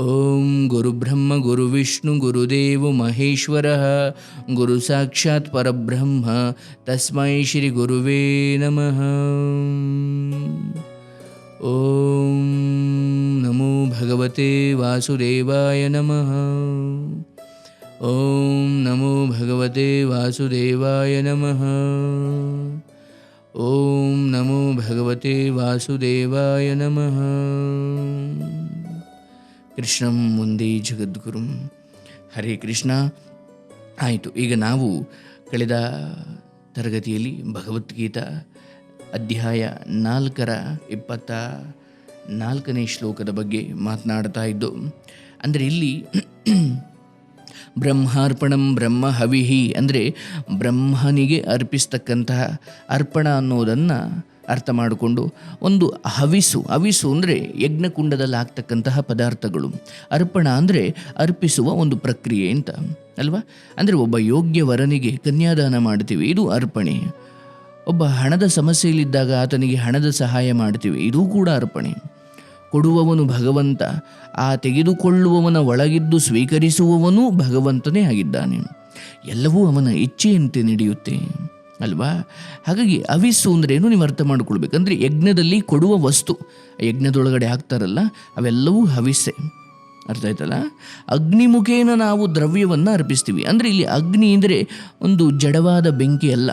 ॐ गुरुब्रह्म गुरुविष्णु गुरुदेवो महेश्वरः। गुरुसाक्षात् परब्रह्म। तस्मै श्रीगुरुवे नमः। ॐ नमो भगवते वासुदेवाय नमः। ॐ नमो भगवते वासुदेवाय नमः। ॐ नमो भगवते वासुदेवाय नमः। ಕೃಷ್ಣಂ ಮುಂದೆ ಜಗದ್ಗುರುಂ. ಹರೇ ಕೃಷ್ಣ. ಆಯಿತು, ಈಗ ನಾವು ಕಳೆದ ತರಗತಿಯಲ್ಲಿ ಭಗವದ್ಗೀತಾ ಅಧ್ಯಾಯ ನಾಲ್ಕರ ಇಪ್ಪತ್ತ ನಾಲ್ಕನೇ ಶ್ಲೋಕದ ಬಗ್ಗೆ ಮಾತನಾಡ್ತಾ ಇದ್ದು, ಅಂದರೆ ಇಲ್ಲಿ ಬ್ರಹ್ಮಾರ್ಪಣಂ ಬ್ರಹ್ಮ ಹವಿಹಿ, ಅಂದರೆ ಬ್ರಹ್ಮನಿಗೆ ಅರ್ಪಿಸ್ತಕ್ಕಂತಹ ಅರ್ಪಣ ಅನ್ನೋದನ್ನು ಅರ್ಥ ಮಾಡಿಕೊಂಡು ಒಂದು ಹವಿಸು ಹವಿಸು ಅಂದರೆ ಯಜ್ಞಕುಂಡದಲ್ಲಿ ಆಗ್ತಕ್ಕಂತಹ ಪದಾರ್ಥಗಳು. ಅರ್ಪಣ ಅಂದರೆ ಅರ್ಪಿಸುವ ಒಂದು ಪ್ರಕ್ರಿಯೆ ಅಂತ, ಅಲ್ವಾ? ಅಂದರೆ ಒಬ್ಬ ಯೋಗ್ಯ ವರನಿಗೆ ಕನ್ಯಾದಾನ ಮಾಡ್ತೀವಿ, ಇದು ಅರ್ಪಣೆ. ಒಬ್ಬ ಹಣದ ಸಮಸ್ಯೆಯಲ್ಲಿದ್ದಾಗ ಆತನಿಗೆ ಹಣದ ಸಹಾಯ ಮಾಡ್ತೀವಿ, ಇದೂ ಕೂಡ ಅರ್ಪಣೆ. ಕೊಡುವವನು ಭಗವಂತ, ಆ ತೆಗೆದುಕೊಳ್ಳುವವನ ಒಳಗಿದ್ದು ಸ್ವೀಕರಿಸುವವನೂ ಭಗವಂತನೇ ಆಗಿದ್ದಾನೆ. ಎಲ್ಲವೂ ಅವನ ಇಚ್ಛೆಯಂತೆ ನಡೆಯುತ್ತೆ. ಅಲ್ವಾ? ಹಾಗಾಗಿ ಅವಿಸ್ಸು ಏನು ನೀವು ಅರ್ಥ ಮಾಡ್ಕೊಳ್ಬೇಕಂದ್ರೆ ಯಜ್ಞದಲ್ಲಿ ಕೊಡುವ ವಸ್ತು. ಯಜ್ಞದೊಳಗಡೆ ಹಾಕ್ತಾರಲ್ಲ, ಅವೆಲ್ಲವೂ ಹವಿಸ್ಸೆ ಅರ್ಥ ಆಯ್ತಲ್ಲ? ಅಗ್ನಿಮುಖೇನ ನಾವು ದ್ರವ್ಯವನ್ನು ಅರ್ಪಿಸ್ತೀವಿ. ಅಂದರೆ ಇಲ್ಲಿ ಅಗ್ನಿ ಅಂದರೆ ಒಂದು ಜಡವಾದ ಬೆಂಕಿ ಅಲ್ಲ.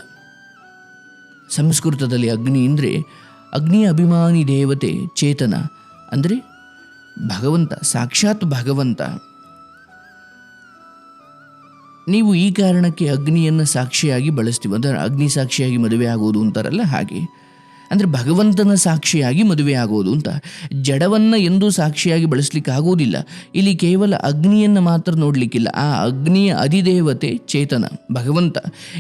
ಸಂಸ್ಕೃತದಲ್ಲಿ ಅಗ್ನಿ ಅಂದರೆ ಅಗ್ನಿ ಅಭಿಮಾನಿ ದೇವತೆ ಚೇತನ. ಅಂದರೆ ಭಗವಂತ, ಸಾಕ್ಷಾತ್ ಭಗವಂತ. ನೀವು ಈ ಕಾರಣಕ್ಕೆ ಅಗ್ನಿಯನ್ನು ಸಾಕ್ಷಿಯಾಗಿ ಬಳಸ್ತೀವಿ. ಅಂದರೆ ಅಗ್ನಿ ಸಾಕ್ಷಿಯಾಗಿ ಮದುವೆ ಆಗೋದು ಅಂತಾರಲ್ಲ ಹಾಗೆ. ಅಂದರೆ ಭಗವಂತನ ಸಾಕ್ಷಿಯಾಗಿ ಮದುವೆ ಆಗೋದು ಅಂತ. ಜಡವನ್ನು ಎಂದೂ ಸಾಕ್ಷಿಯಾಗಿ ಬಳಸಲಿಕ್ಕೆ ಆಗೋದಿಲ್ಲ. ಇಲ್ಲಿ ಕೇವಲ ಅಗ್ನಿಯನ್ನು ಮಾತ್ರ ನೋಡಲಿಕ್ಕಿಲ್ಲ. ಆ ಅಗ್ನಿಯ ಅಧಿದೇವತೆ ಚೇತನ, ಭಗವಂತ.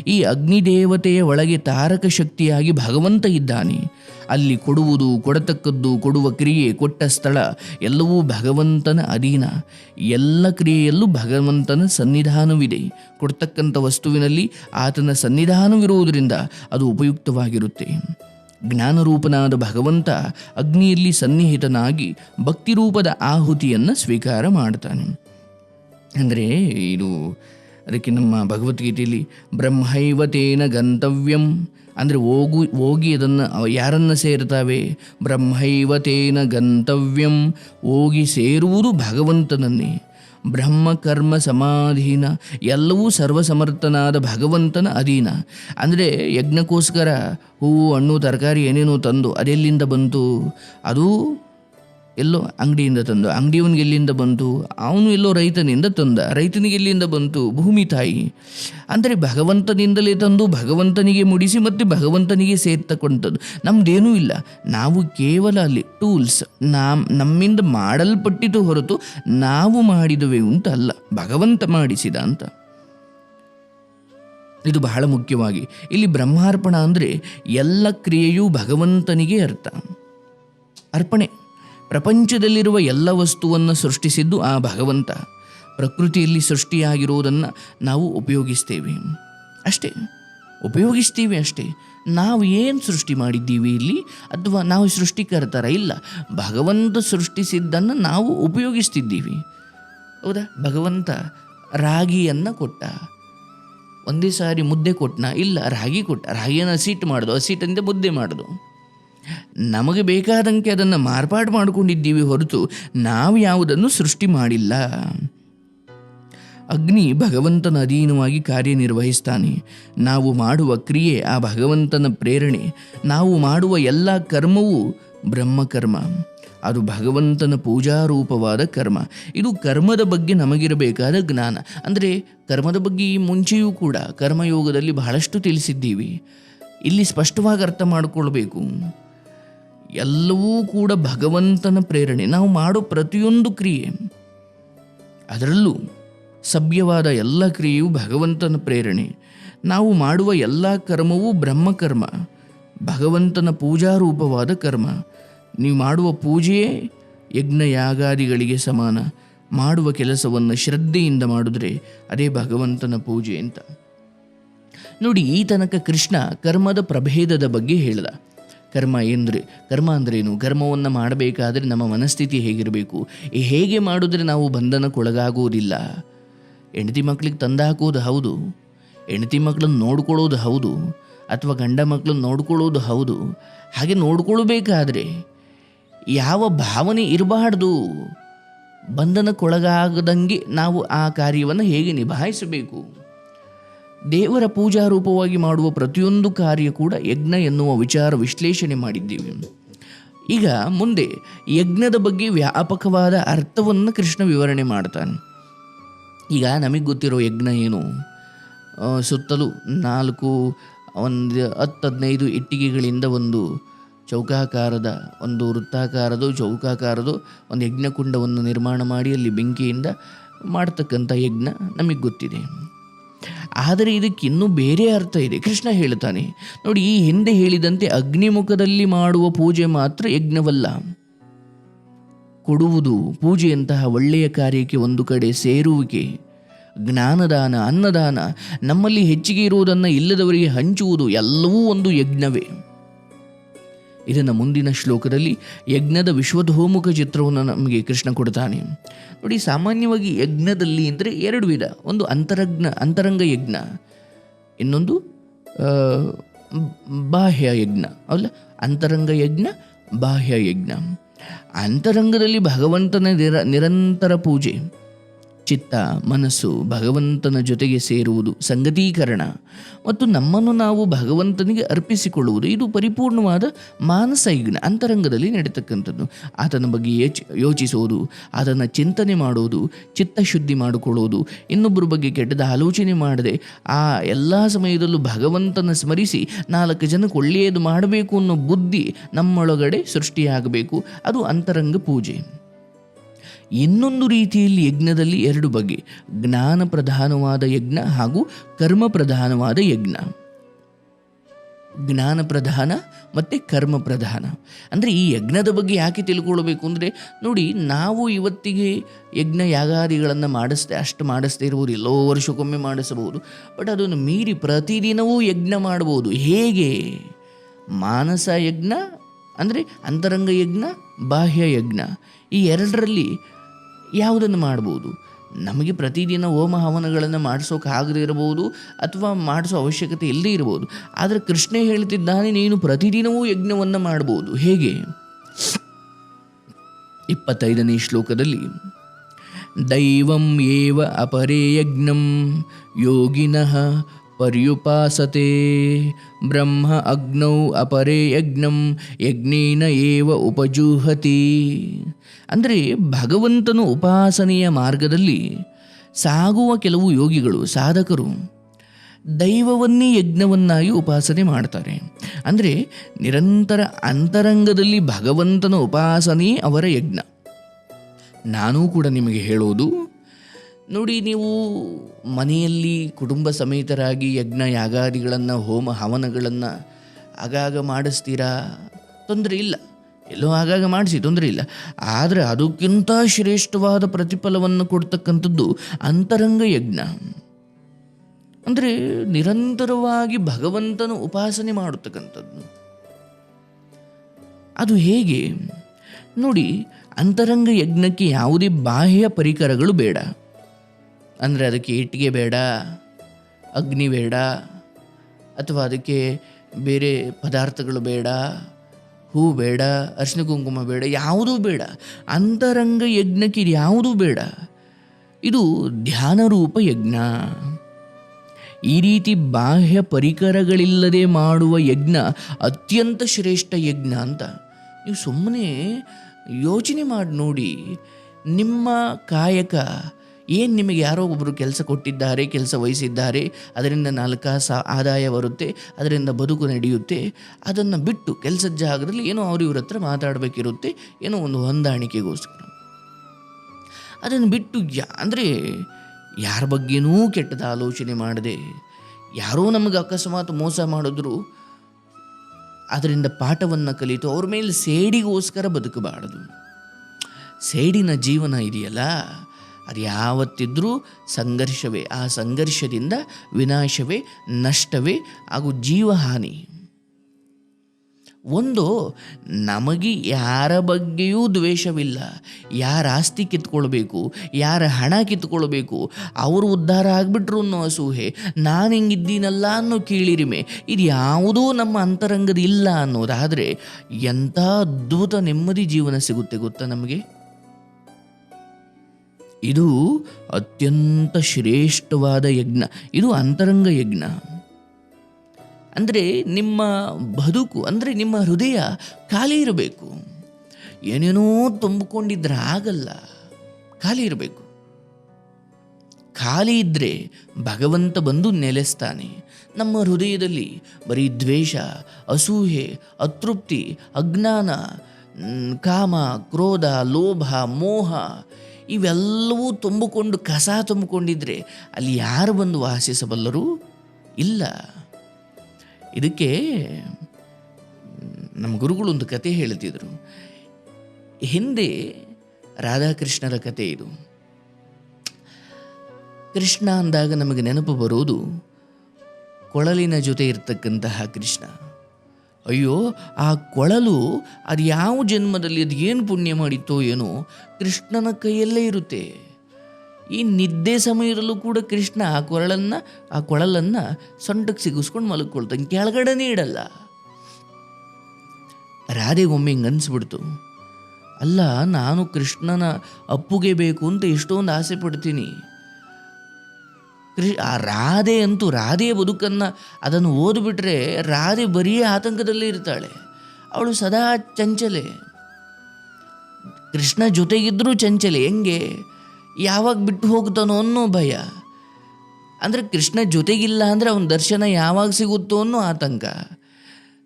ಈ ಅಗ್ನಿದೇವತೆಯ ಒಳಗೆ ತಾರಕ ಶಕ್ತಿಯಾಗಿ ಭಗವಂತ ಇದ್ದಾನೆ. ಅಲ್ಲಿ ಕೊಡುವುದು, ಕೊಡತಕ್ಕದ್ದು, ಕೊಡುವ ಕ್ರಿಯೆ ಕೊಟ್ಟ ಸ್ಥಳ ಎಲ್ಲವೂ ಭಗವಂತನ ಅಧೀನ. ಎಲ್ಲ ಕ್ರಿಯೆಯಲ್ಲೂ ಭಗವಂತನ ಸನ್ನಿಧಾನವಿದೆ. ಕೊಡ್ತಕ್ಕಂಥ ವಸ್ತುವಿನಲ್ಲಿ ಆತನ ಸನ್ನಿಧಾನವಿರುವುದರಿಂದ ಅದು ಉಪಯುಕ್ತವಾಗಿರುತ್ತೆ. ಜ್ಞಾನರೂಪನಾದ ಭಗವಂತ ಅಗ್ನಿಯಲ್ಲಿ ಸನ್ನಿಹಿತನಾಗಿ ಭಕ್ತಿರೂಪದ ಆಹುತಿಯನ್ನು ಸ್ವೀಕಾರ ಮಾಡ್ತಾನೆ. ಅಂದರೆ ಇದು ಅದಕ್ಕೆ ನಮ್ಮ ಭಗವದ್ಗೀತೆಯಲ್ಲಿ ಬ್ರಹ್ಮೈವತೇನ ಗಂತವ್ಯಂ. ಅಂದರೆ ಹೋಗು, ಹೋಗಿ ಅದನ್ನು, ಯಾರನ್ನು ಸೇರ್ತಾವೆ? ಬ್ರಹ್ಮೈವತೇನ ಗಂತವ್ಯಂ. ಹೋಗಿ ಸೇರುವುದು ಭಗವಂತನನ್ನೇ. ಬ್ರಹ್ಮ, ಕರ್ಮ, ಸಮಾಧೀನ, ಎಲ್ಲವೂ ಸರ್ವಸಮರ್ಥನಾದ ಭಗವಂತನ ಅಧೀನ. ಅಂದರೆ ಯಜ್ಞಕ್ಕೋಸ್ಕರ ಹೂವು, ಹಣ್ಣು, ತರಕಾರಿ ಏನೇನೋ ತಂದು ಅದೆಲ್ಲಿಂದ ಬಂತು? ಅದು ಎಲ್ಲೋ ಅಂಗಡಿಯಿಂದ ತಂದು, ಅಂಗಡಿಯವನಿಗೆ ಎಲ್ಲಿಂದ ಬಂತು? ಅವನು ಎಲ್ಲೋ ರೈತನಿಂದ ತಂದ, ರೈತನಿಗೆ ಎಲ್ಲಿಂದ ಬಂತು? ಭೂಮಿ ತಾಯಿ. ಅಂದರೆ ಭಗವಂತನಿಂದಲೇ ತಂದು, ಭಗವಂತನಿಗೆ ಮುಡಿಸಿ ಮತ್ತು ಭಗವಂತನಿಗೆ ಸೇರ್ತಕ್ಕಂಥದ್ದು. ನಮ್ಮದೇನೂ ಇಲ್ಲ. ನಾವು ಕೇವಲ ಅಲ್ಲಿ ಟೂಲ್ಸ್ ನಮ್ಮ ನಮ್ಮಿಂದ ಮಾಡಲ್ಪಟ್ಟಿತು ಹೊರತು ನಾವು ಮಾಡಿದವೆ ಅಂತ ಅಲ್ಲ ಭಗವಂತ ಮಾಡಿಸಿದ ಅಂತ. ಇದು ಬಹಳ ಮುಖ್ಯವಾಗಿ. ಇಲ್ಲಿ ಬ್ರಹ್ಮಾರ್ಪಣ ಅಂದರೆ ಎಲ್ಲ ಕ್ರಿಯೆಯೂ ಭಗವಂತನಿಗೆ ಅರ್ಥ. ಅರ್ಪಣೆ. ಪ್ರಪಂಚದಲ್ಲಿರುವ ಎಲ್ಲ ವಸ್ತುವನ್ನು ಸೃಷ್ಟಿಸಿದ್ದು ಆ ಭಗವಂತ. ಪ್ರಕೃತಿಯಲ್ಲಿ ಸೃಷ್ಟಿಯಾಗಿರುವುದನ್ನು ನಾವು ಉಪಯೋಗಿಸ್ತೇವೆ. ಅಷ್ಟೇ. ಉಪಯೋಗಿಸ್ತೀವಿ ಅಷ್ಟೇ. ನಾವು ಏನು ಸೃಷ್ಟಿ ಮಾಡಿದ್ದೀವಿ ಇಲ್ಲಿ? ಅಥವಾ ನಾವು ಸೃಷ್ಟಿಕರ್ತರ ಇಲ್ಲ. ಭಗವಂತ ಸೃಷ್ಟಿಸಿದ್ದನ್ನು ನಾವು ಉಪಯೋಗಿಸ್ತಿದ್ದೀವಿ. ಹೌದಾ? ಭಗವಂತ ರಾಗಿಯನ್ನು ಕೊಟ್ಟ. ಒಂದೇ ಸಾರಿ ಮುದ್ದೆ ಕೊಟ್ಟನ ಇಲ್ಲ, ರಾಗಿ ಕೊಟ್ಟ. ರಾಗಿಯನ್ನು ಹಸಿಟ್ಟು ಮಾಡೋದು. ಹಸಿಟ್ಟಿಂದ ಮುದ್ದೆ ಮಾಡೋದು. ನಮಗೆ ಬೇಕಾದಂಗೆ ಅದನ್ನು ಮಾರ್ಪಾಡು ಮಾಡಿಕೊಂಡಿದ್ದೀವಿ ಹೊರತು ನಾವು ಯಾವುದನ್ನು ಸೃಷ್ಟಿ ಮಾಡಿಲ್ಲ. ಅಗ್ನಿ ಭಗವಂತನ ಅಧೀನವಾಗಿ ಕಾರ್ಯನಿರ್ವಹಿಸ್ತಾನೆ. ನಾವು ಮಾಡುವ ಕ್ರಿಯೆ ಆ ಭಗವಂತನ ಪ್ರೇರಣೆ. ನಾವು ಮಾಡುವ ಎಲ್ಲ ಕರ್ಮವೂ ಬ್ರಹ್ಮಕರ್ಮ. ಅದು ಭಗವಂತನ ಪೂಜಾರೂಪವಾದ ಕರ್ಮ. ಇದು ಕರ್ಮದ ಬಗ್ಗೆ ನಮಗಿರಬೇಕಾದ ಜ್ಞಾನ. ಅಂದರೆ ಕರ್ಮದ ಬಗ್ಗೆ ಈ ಮುಂಚೆಯೂ ಕೂಡ ಕರ್ಮಯೋಗದಲ್ಲಿ ಬಹಳಷ್ಟು ತಿಳಿಸಿದ್ದೀವಿ. ಇಲ್ಲಿ ಸ್ಪಷ್ಟವಾಗಿ ಅರ್ಥ ಮಾಡಿಕೊಳ್ಬೇಕು. ಎಲ್ಲವೂ ಕೂಡ ಭಗವಂತನ ಪ್ರೇರಣೆ. ನಾವು ಮಾಡೋ ಪ್ರತಿಯೊಂದು ಕ್ರಿಯೆ, ಅದರಲ್ಲೂ ಸಭ್ಯವಾದ ಎಲ್ಲ ಕ್ರಿಯೆಯು ಭಗವಂತನ ಪ್ರೇರಣೆ. ನಾವು ಮಾಡುವ ಎಲ್ಲ ಕರ್ಮವೂ ಬ್ರಹ್ಮಕರ್ಮ, ಭಗವಂತನ ಪೂಜಾರೂಪವಾದ ಕರ್ಮ. ನೀವು ಮಾಡುವ ಪೂಜೆಯೇ ಯಜ್ಞ ಯಾಗಾದಿಗಳಿಗೆ ಸಮಾನ. ಮಾಡುವ ಕೆಲಸವನ್ನು ಶ್ರದ್ಧೆಯಿಂದ ಮಾಡಿದ್ರೆ ಅದೇ ಭಗವಂತನ ಪೂಜೆ ಅಂತ. ನೋಡಿ, ಈ ತನಕ ಕೃಷ್ಣ ಕರ್ಮದ ಪ್ರಭೇದದ ಬಗ್ಗೆ ಹೇಳಿದ. ಕರ್ಮ ಎಂದರೆ, ಕರ್ಮ ಅಂದ್ರೇನು? ಕರ್ಮವನ್ನು ಮಾಡಬೇಕಾದ್ರೆ ನಮ್ಮ ಮನಸ್ಥಿತಿ ಹೇಗಿರಬೇಕು? ಹೇಗೆ ಮಾಡಿದ್ರೆ ನಾವು ಬಂಧನಕ್ಕೊಳಗಾಗುವುದಿಲ್ಲ? ಹೆಂಡತಿ ಮಕ್ಕಳಿಗೆ ತಂದು ಹಾಕೋದು ಹೌದು. ಹೆಂಡತಿ ಮಕ್ಕಳನ್ನು ನೋಡ್ಕೊಳ್ಳೋದು ಹೌದು. ಅಥವಾ ಗಂಡ ಮಕ್ಕಳನ್ನು ನೋಡ್ಕೊಳ್ಳೋದು ಹೌದು. ಹಾಗೆ ನೋಡ್ಕೊಳ್ಬೇಕಾದ್ರೆ ಯಾವ ಭಾವನೆ ಇರಬಾರ್ದು. ಬಂಧನಕ್ಕೊಳಗಾಗದಂಗೆ ನಾವು ಆ ಕಾರ್ಯವನ್ನು ಹೇಗೆ ನಿಭಾಯಿಸಬೇಕು? ದೇವರ ಪೂಜಾ ರೂಪವಾಗಿ ಮಾಡುವ ಪ್ರತಿಯೊಂದು ಕಾರ್ಯ ಕೂಡ ಯಜ್ಞ ಎನ್ನುವ ವಿಚಾರ ವಿಶ್ಲೇಷಣೆ ಮಾಡಿದ್ದೀವಿ. ಈಗ ಮುಂದೆ ಯಜ್ಞದ ಬಗ್ಗೆ ವ್ಯಾಪಕವಾದ ಅರ್ಥವನ್ನು ಕೃಷ್ಣ ವಿವರಣೆ ಮಾಡ್ತಾನೆ. ಈಗ ನಮಗೆ ಗೊತ್ತಿರೋ ಯಜ್ಞ ಏನು? ಸುತ್ತಲೂ ನಾಲ್ಕು, ಒಂದು, ಹತ್ತು, ಹದಿನೈದು ಇಟ್ಟಿಗೆಗಳಿಂದ ಒಂದು ಚೌಕಾಕಾರದ, ಒಂದು ವೃತ್ತಾಕಾರದ, ಚೌಕಾಕಾರದ ಒಂದು ಯಜ್ಞಕುಂಡವನ್ನು ನಿರ್ಮಾಣ ಮಾಡಿ ಅಲ್ಲಿ ಬೆಂಕಿಯಿಂದ ಮಾಡ್ತಕ್ಕಂಥ ಯಜ್ಞ ನಮಗೆ ಗೊತ್ತಿದೆ. ಆದರೆ ಇದಕ್ಕೆ ಇನ್ನೂ ಬೇರೆ ಅರ್ಥ ಇದೆ. ಕೃಷ್ಣ ಹೇಳ್ತಾನೆ ನೋಡಿ, ಈ ಹಿಂದೆ ಹೇಳಿದಂತೆ ಅಗ್ನಿಮುಖದಲ್ಲಿ ಮಾಡುವ ಪೂಜೆ ಮಾತ್ರ ಯಜ್ಞವಲ್ಲ. ಕೊಡುವುದು ಪೂಜೆಯಂತಹ ಒಳ್ಳೆಯ ಕಾರ್ಯಕ್ಕೆ ಒಂದು ಕಡೆ ಸೇರುವಿಕೆ. ಜ್ಞಾನದಾನ, ಅನ್ನದಾನ, ನಮ್ಮಲ್ಲಿ ಹೆಚ್ಚಿಗೆ ಇರುವುದನ್ನು ಇಲ್ಲದವರಿಗೆ ಹಂಚುವುದು ಎಲ್ಲವೂ ಒಂದು ಯಜ್ಞವೇ. ಇದನ್ನು ಮುಂದಿನ ಶ್ಲೋಕದಲ್ಲಿ ಯಜ್ಞದ ವಿಶ್ವಧೋಮುಖ ಚಿತ್ರವನ್ನು ನಮಗೆ ಕೃಷ್ಣ ಕೊಡ್ತಾನೆ. ನೋಡಿ, ಸಾಮಾನ್ಯವಾಗಿ ಯಜ್ಞದಲ್ಲಿ ಅಂದರೆ ಎರಡು ವಿಧ. ಒಂದು ಅಂತರಜ್ಞ, ಅಂತರಂಗ ಯಜ್ಞ. ಇನ್ನೊಂದು ಬಾಹ್ಯ ಯಜ್ಞ. ಅಲ್ಲ, ಅಂತರಂಗ ಯಜ್ಞ, ಬಾಹ್ಯ ಯಜ್ಞ. ಅಂತರಂಗದಲ್ಲಿ ಭಗವಂತನ ನಿರ, ನಿರಂತರ ಪೂಜೆ. ಚಿತ್ತ, ಮನಸ್ಸು ಭಗವಂತನ ಜೊತೆಗೆ ಸೇರುವುದು ಸಂಗತೀಕರಣ. ಮತ್ತು ನಮ್ಮನ್ನು ನಾವು ಭಗವಂತನಿಗೆ ಅರ್ಪಿಸಿಕೊಳ್ಳುವುದು ಇದು ಪರಿಪೂರ್ಣವಾದ ಮಾನಸ ಯಜ್ಞ, ಅಂತರಂಗದಲ್ಲಿ ನಡೀತಕ್ಕಂಥದ್ದು. ಆತನ ಬಗ್ಗೆ ಯೋಚ ಯೋಚಿಸುವುದು ಅದನ್ನು ಚಿಂತನೆ ಮಾಡೋದು ಚಿತ್ತಶುದ್ಧಿ ಮಾಡಿಕೊಳ್ಳೋದು, ಇನ್ನೊಬ್ಬರ ಬಗ್ಗೆ ಕೆಟ್ಟದ ಆಲೋಚನೆ ಮಾಡದೆ ಆ ಎಲ್ಲ ಸಮಯದಲ್ಲೂ ಭಗವಂತನ ಸ್ಮರಿಸಿ ನಾಲ್ಕು ಜನಕ್ಕೆ ಒಳ್ಳೆಯದು ಮಾಡಬೇಕು ಅನ್ನೋ ಬುದ್ಧಿ ನಮ್ಮೊಳಗಡೆ ಸೃಷ್ಟಿಯಾಗಬೇಕು. ಅದು ಅಂತರಂಗ ಪೂಜೆ. ಇನ್ನೊಂದು ರೀತಿಯಲ್ಲಿ ಯಜ್ಞದಲ್ಲಿ ಎರಡು ಬಗೆ, ಜ್ಞಾನ ಪ್ರಧಾನವಾದ ಯಜ್ಞ ಹಾಗೂ ಕರ್ಮ ಪ್ರಧಾನವಾದ ಯಜ್ಞ. ಜ್ಞಾನ ಪ್ರಧಾನ ಮತ್ತು ಕರ್ಮ ಪ್ರಧಾನ. ಅಂದರೆ ಈ ಯಜ್ಞದ ಬಗ್ಗೆ ಯಾಕೆ ತಿಳ್ಕೊಳ್ಬೇಕು ಅಂದರೆ, ನೋಡಿ, ನಾವು ಇವತ್ತಿಗೆ ಯಜ್ಞ ಯಾಗಾದಿಗಳನ್ನು ಮಾಡಿಸ್ದೆ, ಅಷ್ಟು ಮಾಡಿಸ್ದೇ ಇರ್ಬೋದು, ಎಲ್ಲೋ ವರ್ಷಕ್ಕೊಮ್ಮೆ ಮಾಡಿಸಬಹುದು ಬಟ್ ಅದನ್ನು ಮೀರಿ ಪ್ರತಿದಿನವೂ ಯಜ್ಞ ಮಾಡ್ಬೋದು. ಹೇಗೆ? ಮಾನಸ ಯಜ್ಞ ಅಂದರೆ ಅಂತರಂಗ ಯಜ್ಞ, ಬಾಹ್ಯ ಯಜ್ಞ. ಈ ಎರಡರಲ್ಲಿ ಯಾವುದನ್ನು ಮಾಡ್ಬೋದು? ನಮಗೆ ಪ್ರತಿದಿನ ಹೋಮ ಹವನಗಳನ್ನು ಮಾಡಿಸೋಕೆ ಆಗದೇ ಇರಬಹುದು ಅಥವಾ ಮಾಡಿಸೋ ಅವಶ್ಯಕತೆ ಇಲ್ಲದೇ ಇರಬಹುದು. ಆದರೆ ಕೃಷ್ಣ ಹೇಳ್ತಿದ್ದಾನೆ, ನೀನು ಪ್ರತಿದಿನವೂ ಯಜ್ಞವನ್ನು ಮಾಡ್ಬೋದು. ಹೇಗೆ? ಇಪ್ಪತ್ತೈದನೇ ಶ್ಲೋಕದಲ್ಲಿ, ದೈವಂ ಏವ ಅಪರೇ ಯಜ್ಞಂ ಯೋಗಿನಃ ಪರ್ಯುಪಾಸತೆ ಬ್ರಹ್ಮ ಅಗ್ನೌ ಅಪರೇ ಯಜ್ಞಂ ಯಜ್ಞೇನ ಏವ ಉಪಜೂಹತಿ ಅಂದರೆ ಭಗವಂತನು ಉಪಾಸನೆಯ ಮಾರ್ಗದಲ್ಲಿ ಸಾಗುವ ಕೆಲವು ಯೋಗಿಗಳು, ಸಾಧಕರು ದೈವವನ್ನೇ ಯಜ್ಞವನ್ನಾಗಿ ಉಪಾಸನೆ ಮಾಡ್ತಾರೆ. ಅಂದರೆ ನಿರಂತರ ಅಂತರಂಗದಲ್ಲಿ ಭಗವಂತನ ಉಪಾಸನೆ ಅವರ ಯಜ್ಞ. ನಾನೂ ಕೂಡ ನಿಮಗೆ ಹೇಳೋದು ನೋಡಿ, ನೀವು ಮನೆಯಲ್ಲಿ ಕುಟುಂಬ ಸಮೇತರಾಗಿ ಯಜ್ಞ ಯಾಗಾದಿಗಳನ್ನು, ಹೋಮ ಹವನಗಳನ್ನು ಆಗಾಗ ಮಾಡಿಸ್ತೀರಾ? ತೊಂದರೆ ಇಲ್ಲ. ಎಲ್ಲೋ ಆಗಾಗ ಮಾಡಿಸಿ, ತೊಂದರೆ ಇಲ್ಲ. ಆದರೆ ಅದಕ್ಕಿಂತ ಶ್ರೇಷ್ಠವಾದ ಪ್ರತಿಫಲವನ್ನು ಕೊಡ್ತಕ್ಕಂಥದ್ದು ಅಂತರಂಗ ಯಜ್ಞ. ಅಂದರೆ ನಿರಂತರವಾಗಿ ಭಗವಂತನ ಉಪಾಸನೆ ಮಾಡತಕ್ಕಂಥದ್ದು ಅದು ಹೇಗೆ? ನೋಡಿ, ಅಂತರಂಗ ಯಜ್ಞಕ್ಕೆ ಯಾವುದೇ ಬಾಹ್ಯ ಪರಿಕರಗಳು ಬೇಡ. ಅಂದರೆ ಅದಕ್ಕೆ ಇಟ್ಟಿಗೆ ಬೇಡ, ಅಗ್ನಿ ಬೇಡ, ಅಥವಾ ಅದಕ್ಕೆ ಬೇರೆ ಪದಾರ್ಥಗಳು ಬೇಡ, ಹೂ ಬೇಡ, ಅರಿಶಿನ ಕುಂಕುಮ ಬೇಡ, ಯಾವುದೂ ಬೇಡ. ಅಂತರಂಗ ಯಜ್ಞಕ್ಕೆ ಇದು ಯಾವುದೂ ಬೇಡ. ಇದು ಧ್ಯಾನರೂಪ ಯಜ್ಞ. ಈ ರೀತಿ ಬಾಹ್ಯ ಪರಿಕರಗಳಿಲ್ಲದೆ ಮಾಡುವ ಯಜ್ಞ ಅತ್ಯಂತ ಶ್ರೇಷ್ಠ ಯಜ್ಞ ಅಂತ. ನೀವು ಸುಮ್ಮನೆ ಯೋಚನೆ ಮಾಡಿ ನೋಡಿ. ನಿಮ್ಮ ಕಾಯಕ ಏನು ನಿಮಗೆ ಯಾರೋ ಒಬ್ಬರು ಕೆಲಸ ಕೊಟ್ಟಿದ್ದಾರೆ, ಕೆಲಸ ವಹಿಸಿದ್ದಾರೆ, ಅದರಿಂದ ನಾಲ್ಕು ಸಹ ಆದಾಯ ಬರುತ್ತೆ, ಅದರಿಂದ ಬದುಕು ನಡೆಯುತ್ತೆ, ಅದನ್ನು ಬಿಟ್ಟು ಕೆಲಸದ ಜಾಗದಲ್ಲಿ ಏನೋ ಅವ್ರ ಇವ್ರ ಹತ್ರ ಮಾತಾಡಬೇಕಿರುತ್ತೆ, ಏನೋ ಒಂದು ಹೊಂದಾಣಿಕೆಗೋಸ್ಕರ. ಅದನ್ನು ಬಿಟ್ಟು ಯಾ, ಅಂದರೆ ಯಾರ ಬಗ್ಗೆನೂ ಕೆಟ್ಟದ ಆಲೋಚನೆ ಮಾಡದೆ, ಯಾರೋ ನಮಗೆ ಅಕಸ್ಮಾತ್ ಮೋಸ ಮಾಡಿದ್ರು, ಅದರಿಂದ ಪಾಠವನ್ನು ಕಲಿತು ಅವ್ರ ಮೇಲೆ ಸೇಡಿಗೋಸ್ಕರ ಬದುಕಬಾರದು. ಸೇಡಿನ ಜೀವನ ಇದೆಯಲ್ಲ? ಅದು ಯಾವತ್ತಿದ್ರೂ ಸಂಘರ್ಷವೇ, ಆ ಸಂಘರ್ಷದಿಂದ ವಿನಾಶವೇ, ನಷ್ಟವೇ, ಹಾಗೂ ಜೀವಹಾನಿ. ಒಂದು, ನಮಗೆ ಯಾರ ಬಗ್ಗೆಯೂ ದ್ವೇಷವಿಲ್ಲ. ಯಾರ ಆಸ್ತಿ ಕಿತ್ಕೊಳ್ಬೇಕು, ಯಾರ ಹಣ ಕಿತ್ಕೊಳ್ಬೇಕು, ಅವರು ಉದ್ಧಾರ ಆಗಿಬಿಟ್ರು ಅನ್ನೋ ಅಸೂಹೆ, ನಾನು ಹಿಂಗಿದ್ದೀನಲ್ಲ ಅನ್ನೋ ಕೀಳಿರಿಮೆ, ಇದು ಯಾವುದೂ ನಮ್ಮ ಅಂತರಂಗದ ಇಲ್ಲ ಅನ್ನೋದಾದರೆ ಎಂಥ ಅದ್ಭುತ ನೆಮ್ಮದಿ ಜೀವನ ಸಿಗುತ್ತೆ ಗೊತ್ತಾ ನಮಗೆ? ಇದು ಅತ್ಯಂತ ಶ್ರೇಷ್ಠವಾದ ಯಜ್ಞ. ಇದು ಅಂತರಂಗ ಯಜ್ಞ. ಅಂದರೆ ನಿಮ್ಮ ಬದುಕು, ಅಂದರೆ ನಿಮ್ಮ ಹೃದಯ ಖಾಲಿ ಇರಬೇಕು. ಏನೇನೋ ತುಂಬಿಕೊಂಡಿದ್ರೆ ಆಗಲ್ಲ, ಖಾಲಿ ಇರಬೇಕು. ಖಾಲಿ ಇದ್ದರೆ ಭಗವಂತ ಬಂದು ನೆಲೆಸ್ತಾನೆ. ನಮ್ಮ ಹೃದಯದಲ್ಲಿ ಬರೀ ದ್ವೇಷ ಅಸೂಹೆ ಅತೃಪ್ತಿ, ಅಜ್ಞಾನ ಕಾಮ, ಕ್ರೋಧ, ಲೋಭ, ಮೋಹ ಇವೆಲ್ಲವೂ ತುಂಬಿಕೊಂಡು, ಕಸ ತುಂಬಿಕೊಂಡಿದ್ರೆ ಅಲ್ಲಿ ಯಾರು ಬಂದು ವಾಸಿಸಬಲ್ಲರು? ಇಲ್ಲ. ಇದಕ್ಕೆ, ನಮ್ಮ ಗುರುಗಳು ಒಂದು ಕತೆ ಹೇಳ್ತಿದ್ರು. ಹಿಂದೆ ರಾಧಾಕೃಷ್ಣರ ಕತೆ ಇದು. ಕೃಷ್ಣ ಅಂದಾಗ ನಮಗೆ ನೆನಪು ಬರೋದು, ಕೊಳಲಿನ ಜೊತೆ ಇರ್ತಕ್ಕಂತಹ ಕೃಷ್ಣ. ಅಯ್ಯೋ, ಆ ಕೊಳಲು ಅದು ಯಾವ ಜನ್ಮದಲ್ಲಿ ಅದು ಏನು ಪುಣ್ಯ ಮಾಡಿತ್ತೋ ಏನೋ ಕೃಷ್ಣನ ಕೈಯಲ್ಲೇ ಇರುತ್ತೆ. ಈ ನಿದ್ದೆ ಸಮಯದಲ್ಲೂ ಕೂಡ ಕೃಷ್ಣ ಆ ಕೊರಳನ್ನು ಆ ಕೊಳಲನ್ನು ಸೊಂಟಕ್ಕೆ ಸಿಗಿಸ್ಕೊಂಡು ಮಲಗ್ಕೊಳ್ತಾನೆ, ಕೆಳಗಡೆನೇ ಇಡಲ್ಲ. ರಾಧೆಗೊಮ್ಮೆ ಹಿಂಗೆ ಅನಿಸ್ಬಿಡ್ತು. ಅಲ್ಲ, ನಾನು ಕೃಷ್ಣನ ಅಪ್ಪುಗೆ ಬೇಕು ಅಂತ ಎಷ್ಟೊಂದು ಆಸೆ ಪಡ್ತೀನಿ. ಕೃ ಆ ರಾಧೆ ಅಂತೂ ರಾಧೆಯ ಬದುಕನ್ನು ಅದನ್ನು ಓದ್ಬಿಟ್ರೆ ರಾಧೆ ಬರೀ ಆತಂಕದಲ್ಲೇ ಇರ್ತಾಳೆ. ಅವಳು ಸದಾ ಚಂಚಲೆ. ಕೃಷ್ಣ ಜೊತೆಗಿದ್ದರೂ ಚಂಚಲೆ. ಹೆಂಗೆ? ಯಾವಾಗ ಬಿಟ್ಟು ಹೋಗ್ತಾನೋ ಅನ್ನೋ ಭಯ. ಅಂದರೆ ಕೃಷ್ಣ ಜೊತೆಗಿಲ್ಲ ಅಂದರೆ ಅವನ ದರ್ಶನ ಯಾವಾಗ ಸಿಗುತ್ತೋ ಅನ್ನೋ ಆತಂಕ.